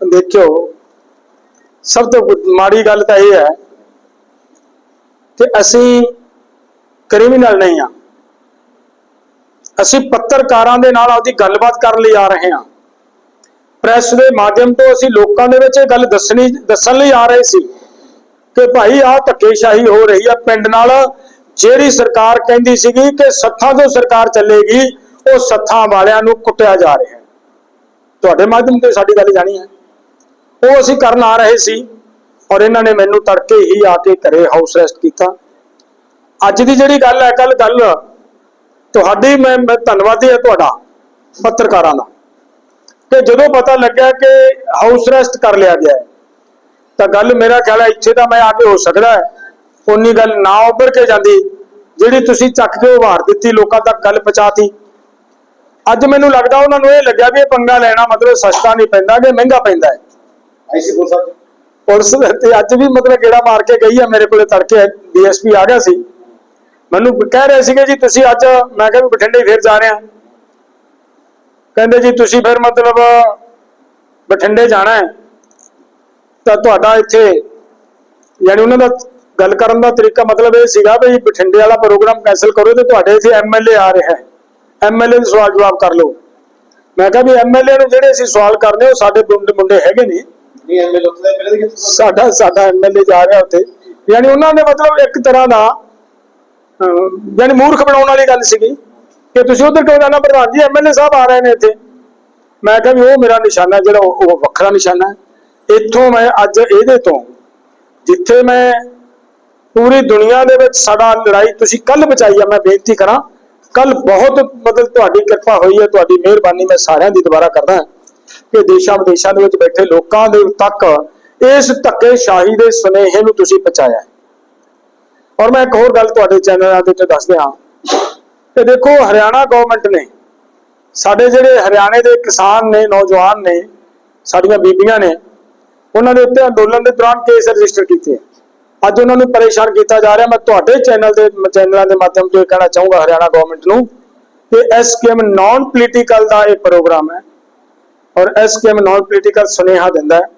ਦੇਖਿਓ ਸਭ ਤੋਂ ਮਾੜੀ ਗੱਲ ਤਾਂ ਇਹ ਹੈ ਕਿ ਅਸੀਂ ਕ੍ਰਿਮੀਨਲ ਨਹੀਂ ਆ ਅਸੀਂ ਪੱਤਰਕਾਰਾਂ ਦੇ ਨਾਲ ਆਪਦੀ ਗੱਲਬਾਤ ਕਰਨ ਲਈ ਆ ਰਹੇ ਹਾਂ। ਪ੍ਰੈਸ ਦੇ ਮਾਧਿਅਮ ਤੋਂ ਅਸੀਂ ਲੋਕਾਂ ਦੇ ਵਿੱਚ ਇਹ ਗੱਲ ਦੱਸਣੀ, ਦੱਸਣ ਲਈ ਆ ਰਹੇ ਸੀ ਕਿ ਭਾਈ ਆਹ ਧੱਕੇਸ਼ਾਹੀ ਹੋ ਰਹੀ ਆ। ਪਿੰਡ ਨਾਲ ਜਿਹੜੀ ਸਰਕਾਰ ਕਹਿੰਦੀ ਸੀਗੀ ਕਿ ਸੱਥਾਂ ਤੋਂ ਸਰਕਾਰ ਚੱਲੇਗੀ, ਉਹ ਸੱਥਾਂ ਵਾਲਿਆਂ ਨੂੰ ਕੁੱਟਿਆ ਜਾ ਰਿਹਾ ਤੁਹਾਡੇ ਮਾਧਿਅਮ ਤੇ ਸਾਡੀ ਗੱਲ ਜਾਣੀ ਹੈ। ਉਹ ਅਸੀਂ ਕਰਨ ਆ ਰਹੇ ਸੀ ਔਰ ਇਹਨਾਂ ਨੇ ਮੈਨੂੰ ਤੜਕੇ ਹੀ ਆ ਕੇ ਘਰੇ ਹਾਊਸ ਰੈਸਟ ਕੀਤਾ। ਅੱਜ ਦੀ ਜਿਹੜੀ ਗੱਲ ਹੈ ਕੱਲ ਗੱਲ ਤੁਹਾਡੀ, ਮੈਂ ਮੈਂ ਧੰਨਵਾਦੀ ਹਾਂ ਤੁਹਾਡਾ ਪੱਤਰਕਾਰਾਂ ਦਾ। ਕਿ ਜਦੋਂ ਪਤਾ ਲੱਗਿਆ ਕਿ ਹਾਊਸ ਅਰੈਸਟ ਕਰ ਲਿਆ ਗਿਆ ਹੈ ਤਾਂ ਗੱਲ ਮੇਰਾ ਖਿਆਲ ਹੈ ਇੱਥੇ ਤਾਂ ਮੈਂ ਆ ਕੇ ਹੋ ਸਕਦਾ ਹੈ। ਉਨੀ ਗੱਲ ਨਾ ਉੱਭਰ ਕੇ ਜਾਂਦੀ ਜਿਹੜੀ ਤੁਸੀਂ ਚੱਕ ਕੇ ਉਭਾਰ ਦਿੱਤੀ ਲੋਕਾਂ ਤੱਕ ਗੱਲ ਪਹੁੰਚਾਤੀ। ਅੱਜ ਮੈਨੂੰ ਲੱਗਦਾ ਉਹਨਾਂ ਨੂੰ ਇਹ ਲੱਗਿਆ ਵੀ ਇਹ ਪੰਗਾ ਲੈਣਾ ਮਤਲਬ ਸਸਤਾ ਨਹੀਂ ਪੈਂਦਾ ਕਿ ਮਹਿੰਗਾ ਪੈਂਦਾ ਹੈ। ਪੁਲਿਸ ਸਾਹਿਬ ਪੁਲਿਸ ਤੇ ਅੱਜ ਵੀ ਮਤਲਬ ਗੇੜਾ ਮਾਰ ਕੇ ਗਈ ਆ ਮੇਰੇ ਕੋਲੇ ਤੜਕੇ ਡੀਐਸਪੀ ਆ ਗਿਆ ਸੀ। ਮੈਨੂੰ ਕਹਿ ਰਹੇ ਸੀਗੇ ਜੀ ਤੁਸੀਂ ਅੱਜ ਮੈਂ ਕਿਹਾ ਵੀ ਬਠਿੰਡੇ ਹੀ ਫੇਰ ਜਾ ਰਹੇ ਆ ਕਹਿੰਦੇ ਜੀ ਤੁਸੀਂ ਫਿਰ ਮਤਲਬ ਬਠਿੰਡੇ ਜਾਣਾ ਹੈ ਤਾਂ ਤੁਹਾਡਾ ਇੱਥੇ ਯਾਨੀ ਉਹਨਾਂ ਦਾ ਗੱਲ ਕਰਨ ਦਾ ਤਰੀਕਾ ਮਤਲਬ ਇਹ ਸੀਗਾ ਵੀ ਬਠਿੰਡੇ ਵਾਲਾ ਪ੍ਰੋਗਰਾਮ ਕੈਨਸਲ ਕਰੋ ਤੇ ਤੁਹਾਡੇ ਇੱਥੇ ਐਮਐਲਏ ਆ ਰਿਹਾ ਹੈ। ਐਮਐਲਏ ਨੂੰ ਸਵਾਲ ਜਵਾਬ ਕਰ ਲਓ। ਮੈਂ ਕਿਹਾ ਵੀ ਐਮਐਲਏ ਨੂੰ ਜਿਹੜੇ ਅਸੀਂ ਸਵਾਲ ਕਰਨੇ ਉਹ ਸਾਡੇ ਮੁੰਡੇ ਮੁੰਡੇ ਹੈਗੇ ਨੇ। ਨਹੀਂ ਐਮਐਲਏ ਉੱਥੇ ਦਾ ਪਹਿਲੇ ਦੇ ਕਿੱਥੇ ਸਾਡਾ ਸਾਡਾ ਐਮਐਲਏ ਜਾ ਰਿਹਾ ਉੱਥੇ। ਯਾਨੀ ਉਹਨਾਂ ਨੇ ਮਤਲਬ ਇੱਕ ਤਰ੍ਹਾਂ ਦਾ ਯਾਨੀ ਮੂਰਖ ਬਣਾਉਣ ਵਾਲੀ ਗੱਲ ਸੀਗੀ। ਕਿ ਤੁਸੀਂ ਉਧਰ ਕਿਉਂ ਜਾਣਾ ਪ੍ਰਧਾਨ ਜੀ? ਐਮਐਲਏ ਸਾਹਿਬ ਆ ਰਹੇ ਨੇ ਇੱਥੇ। ਮੈਂ ਕਿਹਾ ਵੀ ਉਹ ਮੇਰਾ ਨਿਸ਼ਾਨਾ ਜਿਹੜਾ ਉਹ ਵੱਖਰਾ ਨਿਸ਼ਾਨਾ ਹੈ। ਇੱਥੋਂ ਮੈਂ ਅੱਜ ਇਹਦੇ ਤੋਂ, ਜਿੱਥੇ ਮੈਂ ਪੂਰੀ ਦੁਨੀਆ ਦੇ ਵਿੱਚ ਸਾਡਾ ਲੜਾਈ ਤੁਸੀਂ ਕੱਲ ਬਚਾਈ ਆ, ਮੈਂ ਬੇਨਤੀ ਕਰਾਂ ਕੱਲ ਬਹੁਤ ਮਤਲਬ ਤੁਹਾਡੀ ਕਿਰਪਾ ਹੋਈ ਹੈ, ਤੁਹਾਡੀ ਮਿਹਰਬਾਨੀ ਮੈਂ ਸਾਰਿਆਂ ਦੀ ਦੁਬਾਰਾ ਕਰਦਾ ਕਿ ਦੇਸ਼ਾਂ ਵਿਦੇਸ਼ਾਂ ਦੇ ਵਿੱਚ ਬੈਠੇ ਲੋਕਾਂ ਦੇ ਤੱਕ ਇਸ ਧੱਕੇ ਸ਼ਾਹੀ ਦੇ ਸੁਨੇਹੇ ਨੂੰ ਤੁਸੀਂ ਪਹੁੰਚਾਇਆ ਔਰ ਮੈਂ ਇੱਕ ਹੋਰ ਗੱਲ ਤੁਹਾਡੇ ਚੈਨਲਾਂ ਦੇ ਉੱਤੇ ਦੱਸ ਦਿਆਂ ਕਿ ਦੇਖੋ ਹਰਿਆਣਾ ਗਵਰਨਮੈਂਟ ਨੇ ਸਾਡੇ ਜਿਹੜੇ ਹਰਿਆਣੇ ਦੇ ਕਿਸਾਨ ਨੇ, ਨੌਜਵਾਨ ਨੇ, ਸਾਡੀਆਂ ਬੀਬੀਆਂ ਨੇ, ਉਹਨਾਂ ਦੇ ਉੱਤੇ ਅੰਦੋਲਨ ਦੇ ਦੌਰਾਨ ਕੇਸ ਰਜਿਸਟਰ ਕੀਤੇ। ਅੱਜ ਉਹਨਾਂ ਨੂੰ ਪਰੇਸ਼ਾਨ ਕੀਤਾ ਜਾ ਰਿਹਾ। ਮੈਂ ਤੁਹਾਡੇ ਚੈਨਲ ਦੇ ਚੈਨਲਾਂ ਦੇ ਮਾਧਿਅਮ ਤੋਂ ਇਹ ਕਹਿਣਾ ਚਾਹੂੰਗਾ ਹਰਿਆਣਾ ਗਵਰਨਮੈਂਟ ਨੂੰ ਕਿ ਐਸਕੇਐਮ ਨਾਨ ਪੋਲੀਟੀਕਲ ਦਾ ਇਹ ਪ੍ਰੋਗਰਾਮ ਹੈ ਔਰ ਐਸਕੇਐਮ ਨਾਨ ਪੋਲੀਟੀਕਲ ਸੁਨੇਹਾ ਦਿੰਦਾ ਹੈ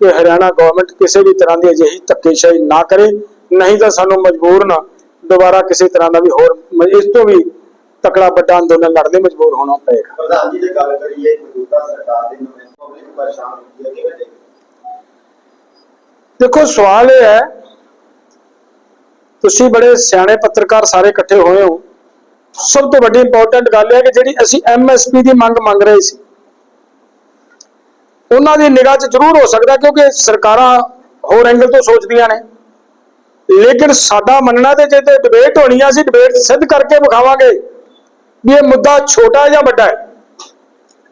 ਕਿ ਹਰਿਆਣਾ ਗਵਰਨਮੈਂਟ ਕਿਸੇ ਵੀ ਤਰ੍ਹਾਂ ਦੀ ਅਜਿਹੀ ਧੱਕੇਸ਼ਾਹੀ ਨਾ ਕਰੇ, ਨਹੀਂ ਤਾਂ ਸਾਨੂੰ ਮਜਬੂਰ ਨਾ ਦੁਬਾਰਾ ਕਿਸੇ ਤਰ੍ਹਾਂ ਦਾ ਵੀ ਹੋਰ, ਇਸ ਤੋਂ ਵੀ ਤਕੜਾ ਵੱਡਾ ਅੰਦੋਲਨ ਲੜਨ ਲਈ ਮਜਬੂਰ ਹੋਣਾ ਪਏਗਾ। ਪ੍ਰਧਾਨ ਜੀ ਜੇ ਗੱਲ ਕਰੀਏ ਮੌਜੂਦਾ ਸਰਕਾਰ ਦੀ ਨਵੇਂ ਪਬਲਿਕ ਪਰੇਸ਼ਾਨ ਹੁੰਦੀ ਹੈ ਕਿਵੇਂ ਦੇਖਦੇ ਦੇਖੋ ਸਵਾਲ ਇਹ ਹੈ ਤੁਸੀਂ ਬੜੇ ਸਿਆਣੇ ਪੱਤਰਕਾਰ ਸਾਰੇ ਇਕੱਠੇ ਹੋਏ ਹੋ। ਸਭ ਤੋਂ ਵੱਡੀ ਇੰਪੋਰਟੈਂਟ ਗੱਲ ਇਹ ਹੈ ਕਿ ਜਿਹੜੀ ਅਸੀਂ ਐਮਐਸਪੀ ਦੀ ਮੰਗ ਮੰਗ ਰਹੇ ਸੀ ਉਹਨਾਂ ਦੀ ਨਿਗਾਹ 'ਚ ਜ਼ਰੂਰ ਹੋ ਸਕਦਾ ਕਿਉਂਕਿ ਸਰਕਾਰਾਂ ਹੋਰ ਐਂਗਲ ਤੋਂ ਸੋਚਦੀਆਂ ਨੇ। ਲੇਕਿਨ ਸਾਡਾ ਮੰਨਣਾ ਤੇ ਜੇ ਤੇ ਡਿਬੇਟ ਹੋਣੀ ਆ ਅਸੀਂ ਡਿਬੇਟ ਸਿੱਧ ਕਰਕੇ ਵਿਖਾਵਾਂਗੇ। ਵੀ ਇਹ ਮੁੱਦਾ ਛੋਟਾ ਹੈ ਜਾਂ ਵੱਡਾ ਹੈ?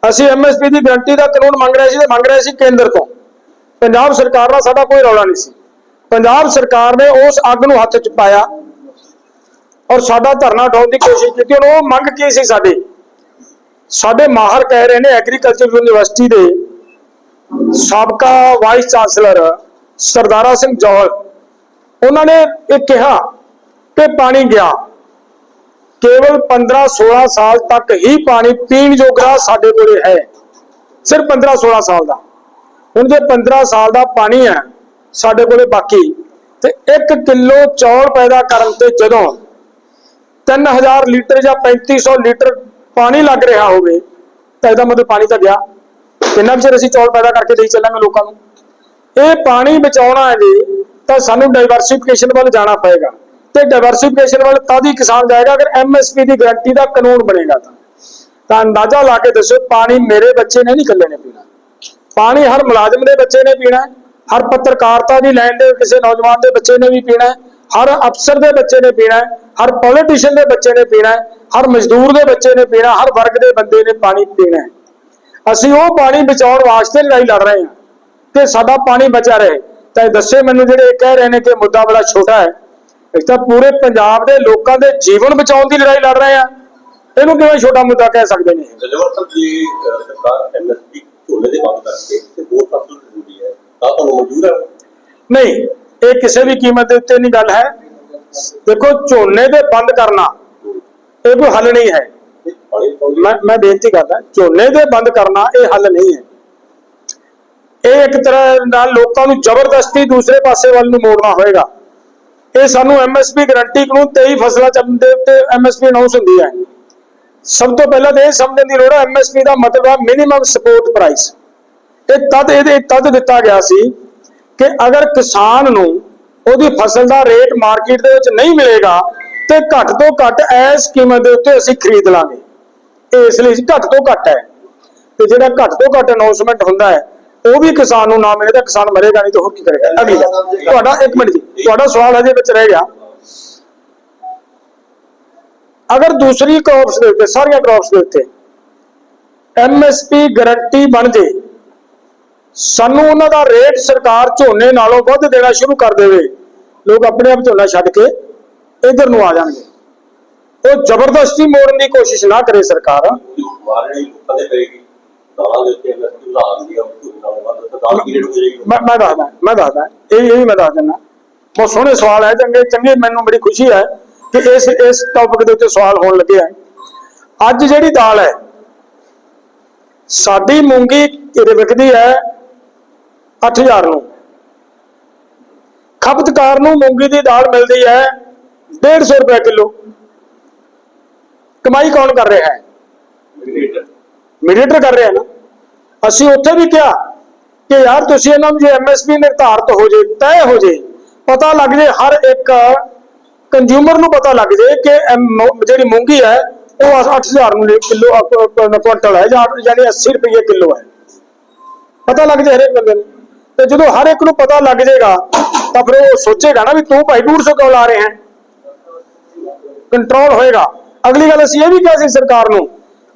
ਅਸੀਂ ਐਮਐਸਪੀ ਦੀ ਗਰੰਟੀ ਦਾ ਕਾਨੂੰਨ ਮੰਗ ਰਹੇ ਸੀ ਤੇ ਮੰਗ ਰਹੇ ਸੀ ਕੇਂਦਰ ਤੋਂ ਪੰਜਾਬ ਸਰਕਾਰ ਨਾਲ ਸਾਡਾ ਕੋਈ ਰੌਲਾ ਨਹੀਂ ਸੀ। ਪੰਜਾਬ ਸਰਕਾਰ ਨੇ ਉਸ ਅੱਗ ਨੂੰ ਹੱਥ 'ਚ ਪਾਇਆ ਔਰ ਸਾਡਾ ਧਰਨਾ ਉਠਾਉਣ ਦੀ ਕੋਸ਼ਿਸ਼ ਕੀਤੀ ਔਰ ਉਹ ਮੰਗ ਕੀ ਸੀ ਸਾਡੀ? ਸਾਡੇ ਮਾਹਰ ਕਹਿ ਰਹੇ ਨੇ ਐਗਰੀਕਲਚਰ ਯੂਨੀਵਰਸਿਟੀ ਦੇ ਸਾਬਕਾ ਵਾਈਸ ਚਾਂਸਲਰ ਸਰਦਾਰਾ ਸਿੰਘ ਜੌਹਲ ਉਹਨਾਂ ਨੇ ਇਹ ਕਿਹਾ ਕਿ ਪਾਣੀ ਗਿਆ। ਕੇਵਲ 15-16 ਸਾਲ ਤੱਕ ਹੀ ਪਾਣੀ ਪੀਣ ਜੋਗਾ ਸਾਡੇ ਕੋਲੇ ਹੈ। ਸਿਰਫ 15-16 ਸਾਲ ਦਾ। ਹੁਣ ਜੇ 15 ਸਾਲ ਦਾ ਪਾਣੀ ਹੈ ਸਾਡੇ ਕੋਲੇ ਬਾਕੀ, ਤੇ 1 ਕਿਲੋ ਚੌਲ ਪੈਦਾ ਕਰਨ ਤੇ ਜਦੋਂ 3000 ਲੀਟਰ ਜਾਂ 3500 ਲੀਟਰ ਪਾਣੀ ਲੱਗ ਰਿਹਾ ਹੋਵੇ, ਤਾਂ ਇਹਦਾ ਮਤਲਬ ਪਾਣੀ ਤਾਂ ਗਿਆ। ਕਿੰਨਾ ਕੁ ਚਿਰ ਅਸੀਂ ਚੌਲ ਪੈਦਾ ਕਰਕੇ ਦੇਈ ਚੱਲਾਂਗੇ ਲੋਕਾਂ ਨੂੰ? ਇਹ ਪਾਣੀ ਬਚਾਉਣਾ ਹੈ ਜੀ, ਤਾਂ ਸਾਨੂੰ ਡਾਈਵਰਸਿਫਿਕੇਸ਼ਨ ਵੱਲ ਜਾਣਾ ਪਏਗਾ। ਤੇ ਡਾਈਵਰਸਿਫਿਕੇਸ਼ਨ ਵੱਲ ਤਦ ਹੀ ਕਿਸਾਨ ਜਾਏਗਾ? ਅਗਰ ਐਮਐਸਪੀ ਦੀ ਗਾਰੰਟੀ ਦਾ ਕਾਨੂੰਨ ਬਣੇਗਾ ਤਾਂ। ਤਾਂ ਅੰਦਾਜ਼ਾ ਲਾ ਕੇ ਦੱਸੋ ਪਾਣੀ ਮੇਰੇ ਬੱਚੇ ਨੇ ਨਹੀਂ ਇਕੱਲੇ ਨੇ ਪੀਣਾ। ਪਾਣੀ ਹਰ ਮੁਲਾਜ਼ਮ ਦੇ ਬੱਚੇ ਨੇ ਪੀਣਾ ਹਰ ਪੱਤਰਕਾਰਤਾ ਦੀ ਲਾਈਨ ਦੇ ਕਿਸੇ ਨੌਜਵਾਨ ਦੇ ਬੱਚੇ ਨੇ ਵੀ ਪੀਣਾ ਹਰ ਅਫਸਰ ਦੇ ਬੱਚੇ ਨੇ ਪੀਣਾ ਹਰ ਪੋਲੀਟੀਸ਼ੀਅਨ ਦੇ ਬੱਚੇ ਨੇ ਪੀਣਾ ਹਰ ਮਜ਼ਦੂਰ ਦੇ ਬੱਚੇ ਨੇ ਪੀਣਾ ਹਰ ਵਰਗ ਦੇ ਬੰਦੇ ਨੇ ਪਾਣੀ ਪੀਣਾ ਅਸੀਂ ਉਹ ਪਾਣੀ ਬਚਾਉਣ ਵਾਸਤੇ ਲੜਾਈ ਲੜ ਰਹੇ ਹਾਂ। ਕਿ ਸਾਡਾ ਪਾਣੀ ਬਚਾ ਰਹੇ। ਤਾਂ ਇਹ ਦੱਸੇ ਮੈਨੂੰ ਜਿਹੜੇ ਇਹ ਕਹਿ ਰਹੇ ਨੇ ਕਿ ਮੁੱਦਾ ਬੜਾ ਛੋਟਾ ਹੈ। ਇਸ ਤਾਂ ਪੂਰੇ ਪੰਜਾਬ ਦੇ ਲੋਕਾਂ ਦੇ ਜੀਵਨ ਬਚਾਉਣ ਦੀ ਲੜਾਈ ਲੜ ਰਹੇ ਆ। ਇਹਨੂੰ ਕਿਵੇਂ ਛੋਟਾ ਮੁੱਦਾ ਕਹਿ ਸਕਦੇ ਨੇ? ਜਲਵਰ ਸਾਹਿਬ ਜੀ ਅਹ ਸਰਕਾਰ ਐਮਐਸਪੀ ਝੋਲੇ ਦੇ ਬੰਦ ਕਰਕੇ ਤੇ ਹੋਰ ਫਸਲ ਜ਼ਰੂਰੀ ਹੈ। ਤਾਂ ਤੁਹਾਨੂੰ ਮਨਜ਼ੂਰ ਹੈ? ਨਹੀਂ ਇਹ ਕਿਸੇ ਵੀ ਕੀਮਤ ਦੇ ਉੱਤੇ ਨਹੀਂ ਗੱਲ ਹੈ। ਦੇਖੋ ਝੋਨੇ ਦੇ ਬੰਦ ਕਰਨਾ ਇਹ ਕੋਈ ਹੱਲ ਨਹੀਂ ਹੈ। ਮੈਂ ਮੈਂ ਬੇਨਤੀ ਕਰਦਾ ਝੋਨੇ ਦੇ ਬੰਦ ਕਰਨਾ ਇਹ ਹੱਲ ਨਹੀਂ ਹੈ। ਇਹ ਇੱਕ ਤਰ੍ਹਾਂ ਨਾਲ ਲੋਕਾਂ ਨੂੰ ਜ਼ਬਰਦਸਤੀ ਦੂਸਰੇ ਪਾਸੇ ਵੱਲ ਨੂੰ ਮੋੜਨਾ ਹੋਏਗਾ। ਇਹ ਸਾਨੂੰ ਐਮਐਸਪੀ ਗਾਰੰਟੀ ਕਾਨੂੰਨ 23 ਫਸਲਾਂ ਚ ਦੇ ਉੱਤੇ ਐਮਐਸਪੀ ਅਨਾਉਂਸ ਹੁੰਦੀ ਹੈ। ਸਭ ਤੋਂ ਪਹਿਲਾਂ ਤਾਂ ਇਹ ਸਮਝਣ ਦੀ ਲੋੜ ਹੈ ਐਮਐਸਪੀ ਦਾ ਮਤਲਬ ਹੈ ਮਿਨੀਮਮ ਸਪੋਰਟ ਪ੍ਰਾਈਸ ਇਹ ਤਦ ਇਹਦੇ ਤਦ ਦਿੱਤਾ ਗਿਆ ਸੀ ਕਿ ਅਗਰ ਕਿਸਾਨ ਨੂੰ ਉਹਦੀ ਫਸਲ ਦਾ ਰੇਟ ਮਾਰਕੀਟ ਦੇ ਵਿੱਚ ਨਹੀਂ ਮਿਲੇਗਾ, ਤੇ ਘੱਟ ਤੋਂ ਘੱਟ ਇਸ ਕੀਮਤ ਦੇ ਉੱਤੇ ਅਸੀਂ ਖਰੀਦ ਲਾਂਗੇ। ਇਹ ਇਸ ਲਈ ਘੱਟ ਤੋਂ ਘੱਟ ਹੈ। ਤੇ ਜਿਹੜਾ ਘੱਟ ਤੋਂ ਘੱਟ ਅਨਾਉਂਸਮੈਂਟ ਹੁੰਦਾ ਹੈ ਉਹ ਵੀ ਕਿਸਾਨ ਨੂੰ ਨਾ ਮਿਲੇ ਤਾਂ ਕਿਸਾਨ ਮਰੇਗਾ ਨਹੀਂ ਤਾਂ ਹੋਰ ਕੀ ਕਰੇਗਾ? ਅਗਲੀ ਗੱਲ। ਤੁਹਾਡਾ ਇੱਕ ਮਿੰਟ ਜੀ। ਤੁਹਾਡਾ ਸਵਾਲ ਹਜੇ ਵਿੱਚ ਰਹਿ ਗਿਆ। ਅਗਰ ਦੂਸਰੀ ਕ੍ਰੌਪਸ ਦੇ ਉੱਤੇ, ਸਾਰੀਆਂ ਕ੍ਰੌਪਸ ਦੇ ਉੱਤੇ ਐਮਐਸਪੀ ਗਾਰੰਟੀ ਬਣ ਜੇ, ਸਾਨੂੰ ਉਹਨਾਂ ਦਾ ਰੇਟ ਸਰਕਾਰ ਝੋਨੇ ਨਾਲੋਂ ਵੱਧ ਦੇਣਾ ਸ਼ੁਰੂ ਕਰ ਦੇਵੇ। ਲੋਕ ਆਪਣੇ ਆਪ ਝੋਨਾ ਛੱਡ ਕੇ ਇਧਰ ਨੂੰ ਆ ਜਾਣਗੇ। ਉਹ ਜ਼ਬਰਦਸਤੀ ਮੋੜਨ ਦੀ ਕੋਸ਼ਿਸ਼ ਨਾ ਕਰੇ ਸਰਕਾਰ। ਮਾਰੇ ਲੋਕਾਂ ਦੇ ਦਾਲਾਂ ਦੇ ਉੱਤੇ ਐਮਐਸਪੀ ਵਧਾ ਦਿੰਦੀ ਆ ਝੋਲੇ ਨਾਲ ਵੱਧ ਤਾਂ ਦਾਲ ਕੀ ਰੇਟ ਹੋ ਜਾਏਗੀ। ਮੈਂ ਮੈਂ ਦੱਸਦਾ ਮੈਂ ਦੱਸਦਾ, ਇਹ ਇਹ ਮੈਂ ਦੱਸ ਦਿੰਦਾ। ਬਹੁਤ ਸੋਹਣੇ ਸਵਾਲ ਹੈ, ਚੰਗੇ ਚੰਗੀ ਮੈਨੂੰ ਬੜੀ ਖੁਸ਼ੀ ਹੈ ਕਿ ਇਸ ਇਸ ਟੌਪਿਕ ਦੇ ਉੱਤੇ ਸਵਾਲ ਹੋਣ ਲੱਗੇ ਹੈ। ਅੱਜ ਜਿਹੜੀ ਦਾਲ ਹੈ, ਸਾਡੀ ਮੂੰਗੀ ਇਹਦੇ ਵਿਕਦੀ ਹੈ 8000 ਨੂੰ। ਖਪਤਕਾਰ ਨੂੰ ਮੂੰਗੀ ਦੀ ਦਾਲ ਮਿਲਦੀ ਹੈ 150 ਰੁਪਏ ਕਿਲੋ। ਕਮਾਈ ਕੌਣ ਕਰ ਰਿਹਾ ਹੈ? ਮੀਡੀਏਟਰ ਕਰ ਰਿਹਾ ਨਾ। ਅਸੀਂ ਉੱਥੇ ਵੀ ਕਿਹਾ ਕਿ ਯਾਰ ਤੁਸੀਂ ਇਹਨਾਂ ਨੂੰ ਜੇ ਐਮਐਸਪੀ ਨਿਰਧਾਰਤ ਹੋ ਜੇ, ਤੈਅ ਹੋ ਜੇ, ਪਤਾ ਲੱਗ ਜੇ, ਹਰ ਇੱਕ ਕੰਜ਼ਿਊਮਰ ਨੂੰ ਪਤਾ ਲੱਗ ਜੇ ਕਿ ਜਿਹੜੀ ਮੂੰਗੀ ਹੈ, ਉਹ 8000 ਨੂੰ ਕਿਲੋ ਕੁਇੰਟਲ ਹੈ ਯਾਨੀ 80 ਰੁਪਏ ਕਿਲੋ ਹੈ। ਪਤਾ ਲੱਗ ਜੇ ਹਰੇਕ ਬੰਦੇ ਨੂੰ। ਤੇ ਜਦੋਂ ਹਰ ਇੱਕ ਨੂੰ ਪਤਾ ਲੱਗ ਜਾਏਗਾ ਤਾਂ ਫਿਰ ਉਹ ਸੋਚੇਗਾ ਨਾ ਵੀ ਤੂੰ ਭਾਈ 150 ਕਿਉਂ ਲਾ ਰਹੇ ਹੈ। ਕੰਟਰੋਲ ਹੋਏਗਾ। ਅਗਲੀ ਗੱਲ ਅਸੀਂ ਇਹ ਵੀ ਕਿਹਾ ਸੀ ਸਰਕਾਰ ਨੂੰ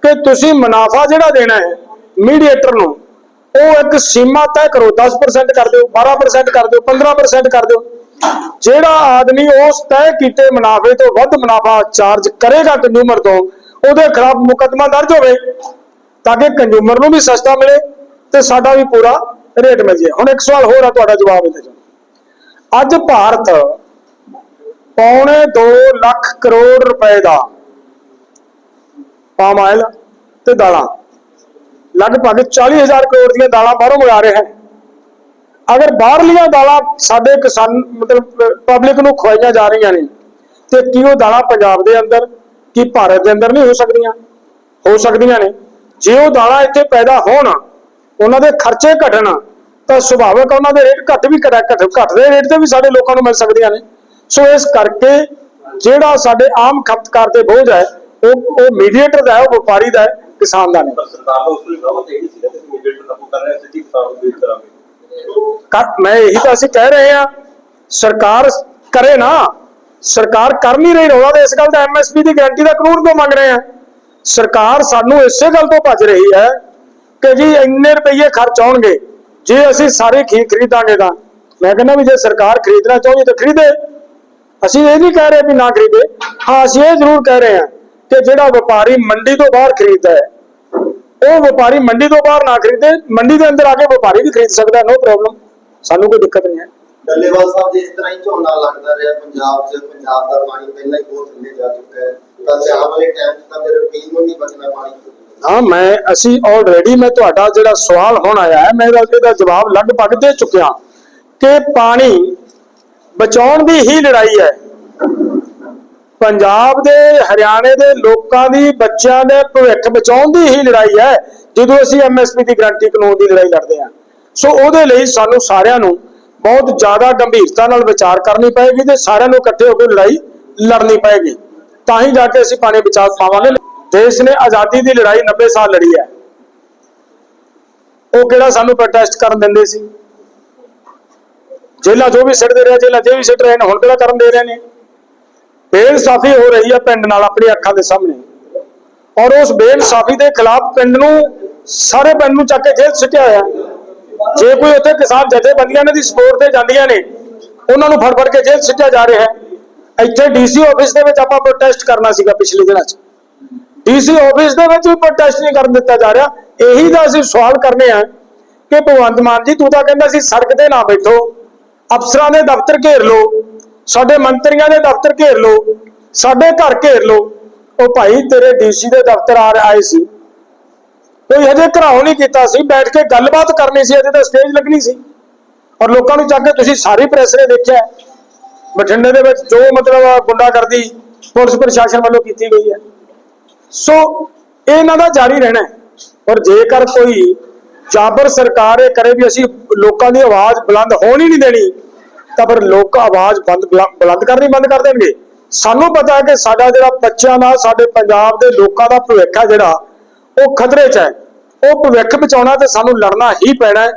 ਕਿ ਤੁਸੀਂ ਮੁਨਾਫਾ ਜਿਹੜਾ ਦੇਣਾ ਹੈ ਮੀਡੀਏਟਰ ਨੂੰ, ਉਹ ਇੱਕ ਸੀਮਾ ਤੈਅ ਕਰੋ 10% ਕਰ ਦਿਓ 12% ਕਰ ਦਿਓ 15% ਕਰ ਦਿਓ। ਜਿਹੜਾ ਆਦਮੀ ਉਸ ਤੈਅ ਕੀਤੇ ਮੁਨਾਫੇ ਤੋਂ ਵੱਧ ਮੁਨਾਫਾ ਚਾਰਜ ਕਰੇਗਾ ਕੰਜ਼ੂਮਰ ਤੋਂ, ਉਹਦੇ ਖਿਲਾਫ ਮੁਕੱਦਮਾ ਦਰਜ ਹੋਵੇ, ਤਾਂ ਕਿ ਕੰਜ਼ੂਮਰ ਨੂੰ ਵੀ ਸਸਤਾ ਮਿਲੇ ਤੇ ਸਾਡਾ ਵੀ ਪੂਰਾ ਰੇਟ ਮਿਲ। ਜੇ ਹੁਣ ਇੱਕ ਸਵਾਲ ਹੋਰ ਆ, ਤੁਹਾਡਾ ਜਵਾਬ ਇਹਦੇ ਚ ਅੱਜ ਭਾਰਤ ਪੌਣੇ 2 ਲੱਖ ਕਰੋੜ ਰੁਪਏ ਦਾ ਪਾਮ ਆਇਲ ਤੇ ਦਾਲਾਂ। ਲਗਭਗ 40000 ਕਰੋੜ ਦੀਆਂ ਦਾਲਾਂ ਬਾਹਰੋਂ ਮੰਗਾ ਰਿਹਾ ਹੈ ਅਗਰ ਬਾਹਰਲੀਆਂ ਦਾਲਾਂ ਸਾਡੇ ਕਿਸਾਨ, ਮਤਲਬ ਪਬਲਿਕ ਨੂੰ ਖਵਾਈਆਂ ਜਾ ਰਹੀਆਂ ਨੇ, ਤੇ ਕੀ ਉਹ ਦਾਲਾਂ ਪੰਜਾਬ ਦੇ ਅੰਦਰ, ਕੀ ਭਾਰਤ ਦੇ ਅੰਦਰ ਨਹੀਂ ਹੋ ਸਕਦੀਆਂ? ਹੋ ਸਕਦੀਆਂ ਨੇ। ਜੇ ਉਹ ਦਾਲਾਂ ਇੱਥੇ ਪੈਦਾ ਹੋਣ, ਉਹਨਾਂ ਦੇ ਖਰਚੇ ਘਟਣ, ਤਾਂ ਸੁਭਾਵਿਕ ਉਹਨਾਂ ਦੇ ਰੇਟ ਘੱਟ ਵੀ ਘਟਾ ਘੱਟ ਘੱਟਦੇ ਰੇਟ ਤੇ ਵੀ ਸਾਡੇ ਲੋਕਾਂ ਨੂੰ ਮਿਲ ਸਕਦੀਆਂ ਨੇ। ਸੋ ਇਸ ਕਰਕੇ ਜਿਹੜਾ ਸਾਡੇ ਆਮ ਖਪਤਕਾਰ ਤੇ ਬੋਝ ਹੈ ਉਹ ਉਹ ਮੀਡੀਏਟਰ ਦਾ ਹੈ ਉਹ ਵਪਾਰੀ ਦਾ ਹੈ ਕਿਸਾਨ ਦਾ ਨਹੀਂ। ਸਰਕਾਰ ਦਾ ਉਸ ਨੂੰ ਬਹੁਤ ਇਹੀ ਸੀ ਨਾ ਕਿ ਮੀਡੀਏਟਰ ਦਾ ਕਰ ਰਿਹਾ ਸੀ ਕਿ ਕਿਸਾਨ ਨੂੰ ਵੇਚ ਕਰਾਂਗੇ। ਕਰ- ਮੈਂ ਇਹੀ ਤਾਂ ਅਸੀਂ ਕਹਿ ਰਹੇ ਹਾਂ ਸਰਕਾਰ ਕਰੇ ਨਾ ਸਰਕਾਰ ਕਰ ਨਹੀਂ ਰਹੀ ਰੋਲਾ ਤੇ ਇਸ ਗੱਲ ਦਾ ਐਮਐਸਪੀ ਦੀ ਗਾਰੰਟੀ ਦਾ ਕਾਨੂੰਨ ਕਿਉਂ ਮੰਗ ਰਹੇ ਆ ਸਰਕਾਰ ਸਾਨੂੰ ਇਸੇ ਗੱਲ ਤੋਂ ਭੱਜ ਰਹੀ ਹੈ ਕਿ ਜੀ ਇੰਨੇ ਰੁਪਏ ਖਰਚ ਆਉਣਗੇ ਜੇ ਅਸੀਂ ਸਾਰੇ ਖੀ ਖਰੀਦਾਂਗੇ ਤਾਂ। ਮੈਂ ਕਹਿੰਦਾ ਵੀ ਜੇ ਸਰਕਾਰ ਖਰੀਦਣਾ ਚਾਹੁੰਦੀ ਤਾਂ ਖਰੀਦੇ। ਅਸੀਂ ਇਹ ਨਹੀਂ ਕਹਿ ਰਹੇ ਵੀ ਨਾ ਖਰੀਦੇ। ਹਾਂ ਅਸੀਂ ਇਹ ਜ਼ਰੂਰ ਕਹਿ ਰਹੇ ਹਾਂ ਕਿ ਜਿਹੜਾ ਵਪਾਰੀ ਮੰਡੀ ਤੋਂ ਬਾਹਰ ਖਰੀਦਦਾ ਹੈ ਉਹ ਵਪਾਰੀ ਮੰਡੀ ਤੋਂ ਬਾਹਰ ਨਾ ਖਰੀਦੇ ਮੰਡੀ ਦੇ ਅੰਦਰ ਆ ਕੇ ਵਪਾਰੀ ਵੀ ਖਰੀਦ ਸਕਦਾ ਨੋ ਪ੍ਰੋਬਲਮ ਸਾਨੂੰ ਕੋਈ ਦਿੱਕਤ ਨਹੀਂ ਹੈ। ਡੱਲੇਵਾਲ ਸਾਹਿਬ ਜਿਸ ਤਰ੍ਹਾਂ ਹੀ ਝੋਨਾ ਲੱਗਦਾ ਰਿਹਾ ਪੰਜਾਬ 'ਚ। ਪੰਜਾਬ ਦਾ ਪਾਣੀ ਪਹਿਲਾਂ ਹੀ ਬਹੁਤ ਥੱਲੇ ਜਾ ਚੁੱਕਾ ਹੈ। ਤਾਂ ਤੇ ਆਉਣ ਵਾਲੇ ਟਾਈਮ 'ਚ ਤਾਂ ਫਿਰ ਰੂਟੀਨ ਨੂੰ ਨਹੀਂ ਬਚਣਾ ਪਾਣੀ ਤੋਂ। ਹਾਂ ਮੈਂ ਅਸੀਂ ਆਲਰੇਡੀ ਮੈਂ ਤੁਹਾਡਾ ਜਿਹੜਾ ਸਵਾਲ ਹੁਣ ਆਇਆ ਹੈ ਮੈਂ ਇਹਦਾ ਇਹਦਾ ਜਵਾਬ ਲਗਭਗ ਦੇ ਚੁੱਕਿਆ ਕਿ ਪਾਣੀ ਬਚਾਉਣ ਦੀ ਹੀ ਲੜਾਈ ਹੈ। ਪੰਜਾਬ ਦੇ, ਹਰਿਆਣੇ ਦੇ ਲੋਕਾਂ ਦੀ, ਬੱਚਿਆਂ ਦੇ ਭਵਿੱਖ ਬਚਾਉਣ ਦੀ ਹੀ ਲੜਾਈ ਹੈ, ਜਦੋਂ ਅਸੀਂ ਐਮਐਸਪੀ ਦੀ ਗਾਰੰਟੀ ਕਾਨੂੰਨ ਦੀ ਲੜਾਈ ਲੜਦੇ ਹਾਂ। ਸੋ ਉਹਦੇ ਲਈ ਸਾਨੂੰ ਸਾਰਿਆਂ ਨੂੰ ਬਹੁਤ ਜ਼ਿਆਦਾ ਗੰਭੀਰਤਾ ਨਾਲ ਵਿਚਾਰ ਕਰਨੀ ਪਏਗੀ ਤੇ ਸਾਰਿਆਂ ਨੂੰ ਇਕੱਠੇ ਹੋ ਕੇ ਲੜਾਈ ਲੜਨੀ ਪਏਗੀ। ਤਾਂ ਹੀ ਜਾ ਕੇ ਅਸੀਂ ਪਾਣੀ ਬਚਾ ਪਾਵਾਂਗੇ। ਦੇਸ਼ ਨੇ ਆਜ਼ਾਦੀ ਦੀ ਲੜਾਈ 90 ਸਾਲ ਲੜੀ ਹੈ। ਉਹ ਕਿਹੜਾ ਸਾਨੂੰ ਪ੍ਰੋਟੈਸਟ ਕਰਨ ਦਿੰਦੇ ਸੀ? ਜੇਲਾ ਜੋ ਵੀ ਸਿੱਟਦੇ ਰਹੇ ਜੇਲਾ ਜੇ ਵੀ ਸਿੱਟ ਰਹੇ ਨੇ, ਹੁਣ ਕਿਹੜਾ ਕਰਨ ਦੇ ਰਹੇ ਨੇ? ਬੇਇਨਸਾਫੀ ਹੋ ਰਹੀ ਹੈ ਪਿੰਡ ਨਾਲ ਆਪਣੀ ਅੱਖਾਂ ਦੇ ਸਾਹਮਣੇ। ਔਰ ਉਸ ਬੇਇਨਸਾਫੀ ਦੇ ਖਿਲਾਫ ਪਿੰਡ ਨੂੰ ਸਾਰੇ ਪਿੰਡ ਨੂੰ ਚੱਕ ਕੇ ਜੇਲ੍ਹ ਸਿੱਟਿਆ ਹੋਇਆ ਜੇ ਕੋਈ ਉੱਥੇ ਕਿਸਾਨ ਜਥੇਬੰਦੀਆਂ ਨੇ ਦੀ ਸਪੋਰਟ ਤੇ ਜਾਂਦੀਆਂ ਨੇ, ਉਹਨਾਂ ਨੂੰ ਫੜ ਫੜ ਕੇ ਜੇਲ੍ਹ ਸਿੱਟਿਆ ਜਾ ਰਿਹਾ ਹੈ। ਇੱਥੇ ਡੀਸੀ ਆਫਿਸ ਦੇ ਵਿੱਚ ਆਪਾਂ ਪ੍ਰੋਟੈਸਟ ਕਰਨਾ ਸੀਗਾ ਪਿਛਲੇ ਦਿਨਾਂ 'ਚ। ਡੀਸੀ ਆਫਿਸ ਦੇ ਵਿੱਚ ਵੀ ਪ੍ਰੋਟੈਸਟ ਨਹੀਂ ਕਰਨ ਦਿੱਤਾ ਜਾ ਰਿਹਾ। ਇਹੀ ਦਾ ਅਸੀਂ ਸਵਾਲ ਕਰਨੇ ਆ ਕਿ ਭਗਵੰਤ ਮਾਨ ਜੀ, ਤੂੰ ਤਾਂ ਕਹਿੰਦਾ ਸੀ, ਸੜਕ ਤੇ ਨਾ ਬੈਠੋ, ਅਫਸਰਾਂ ਦੇ ਦਫ਼ਤਰ ਘੇਰ ਲਓ। ਸਾਡੇ ਮੰਤਰੀਆਂ ਦੇ ਦਫ਼ਤਰ ਘੇਰ ਲਓ, ਸਾਡੇ ਘਰ ਘੇਰ ਲਓ। ਉਹ ਭਾਈ ਤੇਰੇ ਡੀਸੀ ਦੇ ਦਫ਼ਤਰ ਆ ਆਏ ਸੀ। ਕੋਈ ਹਜੇ ਘਰਾਓ ਨਹੀਂ ਕੀਤਾ ਸੀ, ਬੈਠ ਕੇ ਗੱਲਬਾਤ ਕਰਨੀ ਸੀ, ਅਜੇ ਤਾਂ ਸਟੇਜ ਲੱਗਣੀ ਸੀ। ਔਰ ਲੋਕਾਂ ਨੂੰ ਚੱਕ ਕੇ ਤੁਸੀਂ ਸਾਰੀ ਪ੍ਰੈਸ ਨੇ ਦੇਖਿਆ। ਬਠਿੰਡੇ ਦੇ ਵਿੱਚ ਜੋ ਮਤਲਬ ਗੁੰਡਾਗਰਦੀ ਪੁਲਿਸ ਪ੍ਰਸ਼ਾਸਨ ਵੱਲੋਂ ਕੀਤੀ ਗਈ ਹੈ। ਸੋ ਇਹਨਾਂ ਦਾ ਜਾਰੀ ਰਹਿਣਾ ਹੈ। ਔਰ ਜੇਕਰ ਕੋਈ ਜਾਬਰ ਸਰਕਾਰ ਇਹ ਕਰੇ ਵੀ ਅਸੀਂ ਲੋਕਾਂ ਦੀ ਆਵਾਜ਼ ਬੁਲੰਦ ਹੋਣ ਹੀ ਨਹੀਂ ਦੇਣੀ ਤਾਂ ਫਿਰ ਲੋਕ ਆਵਾਜ਼ ਬੰਦ ਬੁਲ- ਬੁਲੰਦ ਕਰਨੀ ਬੰਦ ਕਰ ਦੇਣਗੇ। ਸਾਨੂੰ ਪਤਾ ਹੈ ਕਿ ਸਾਡਾ ਜਿਹੜਾ ਬੱਚਿਆਂ ਦਾ, ਸਾਡੇ ਪੰਜਾਬ ਦੇ ਲੋਕਾਂ ਦਾ ਭਵਿੱਖ ਹੈ ਜਿਹੜਾ, ਉਹ ਖਤਰੇ 'ਚ ਹੈ। ਉਹ ਭਵਿੱਖ ਬਚਾਉਣਾ ਤੇ ਸਾਨੂੰ ਲੜਨਾ ਹੀ ਪੈਣਾ ਹੈ।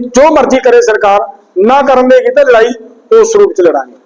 ਜੋ ਮਰਜ਼ੀ ਕਰੇ ਸਰਕਾਰ, ਨਾ ਕਰਨ ਦੇਗੀ ਤਾਂ ਲੜਾਈ ਉਸ ਰੂਪ 'ਚ ਲੜਾਂਗੇ।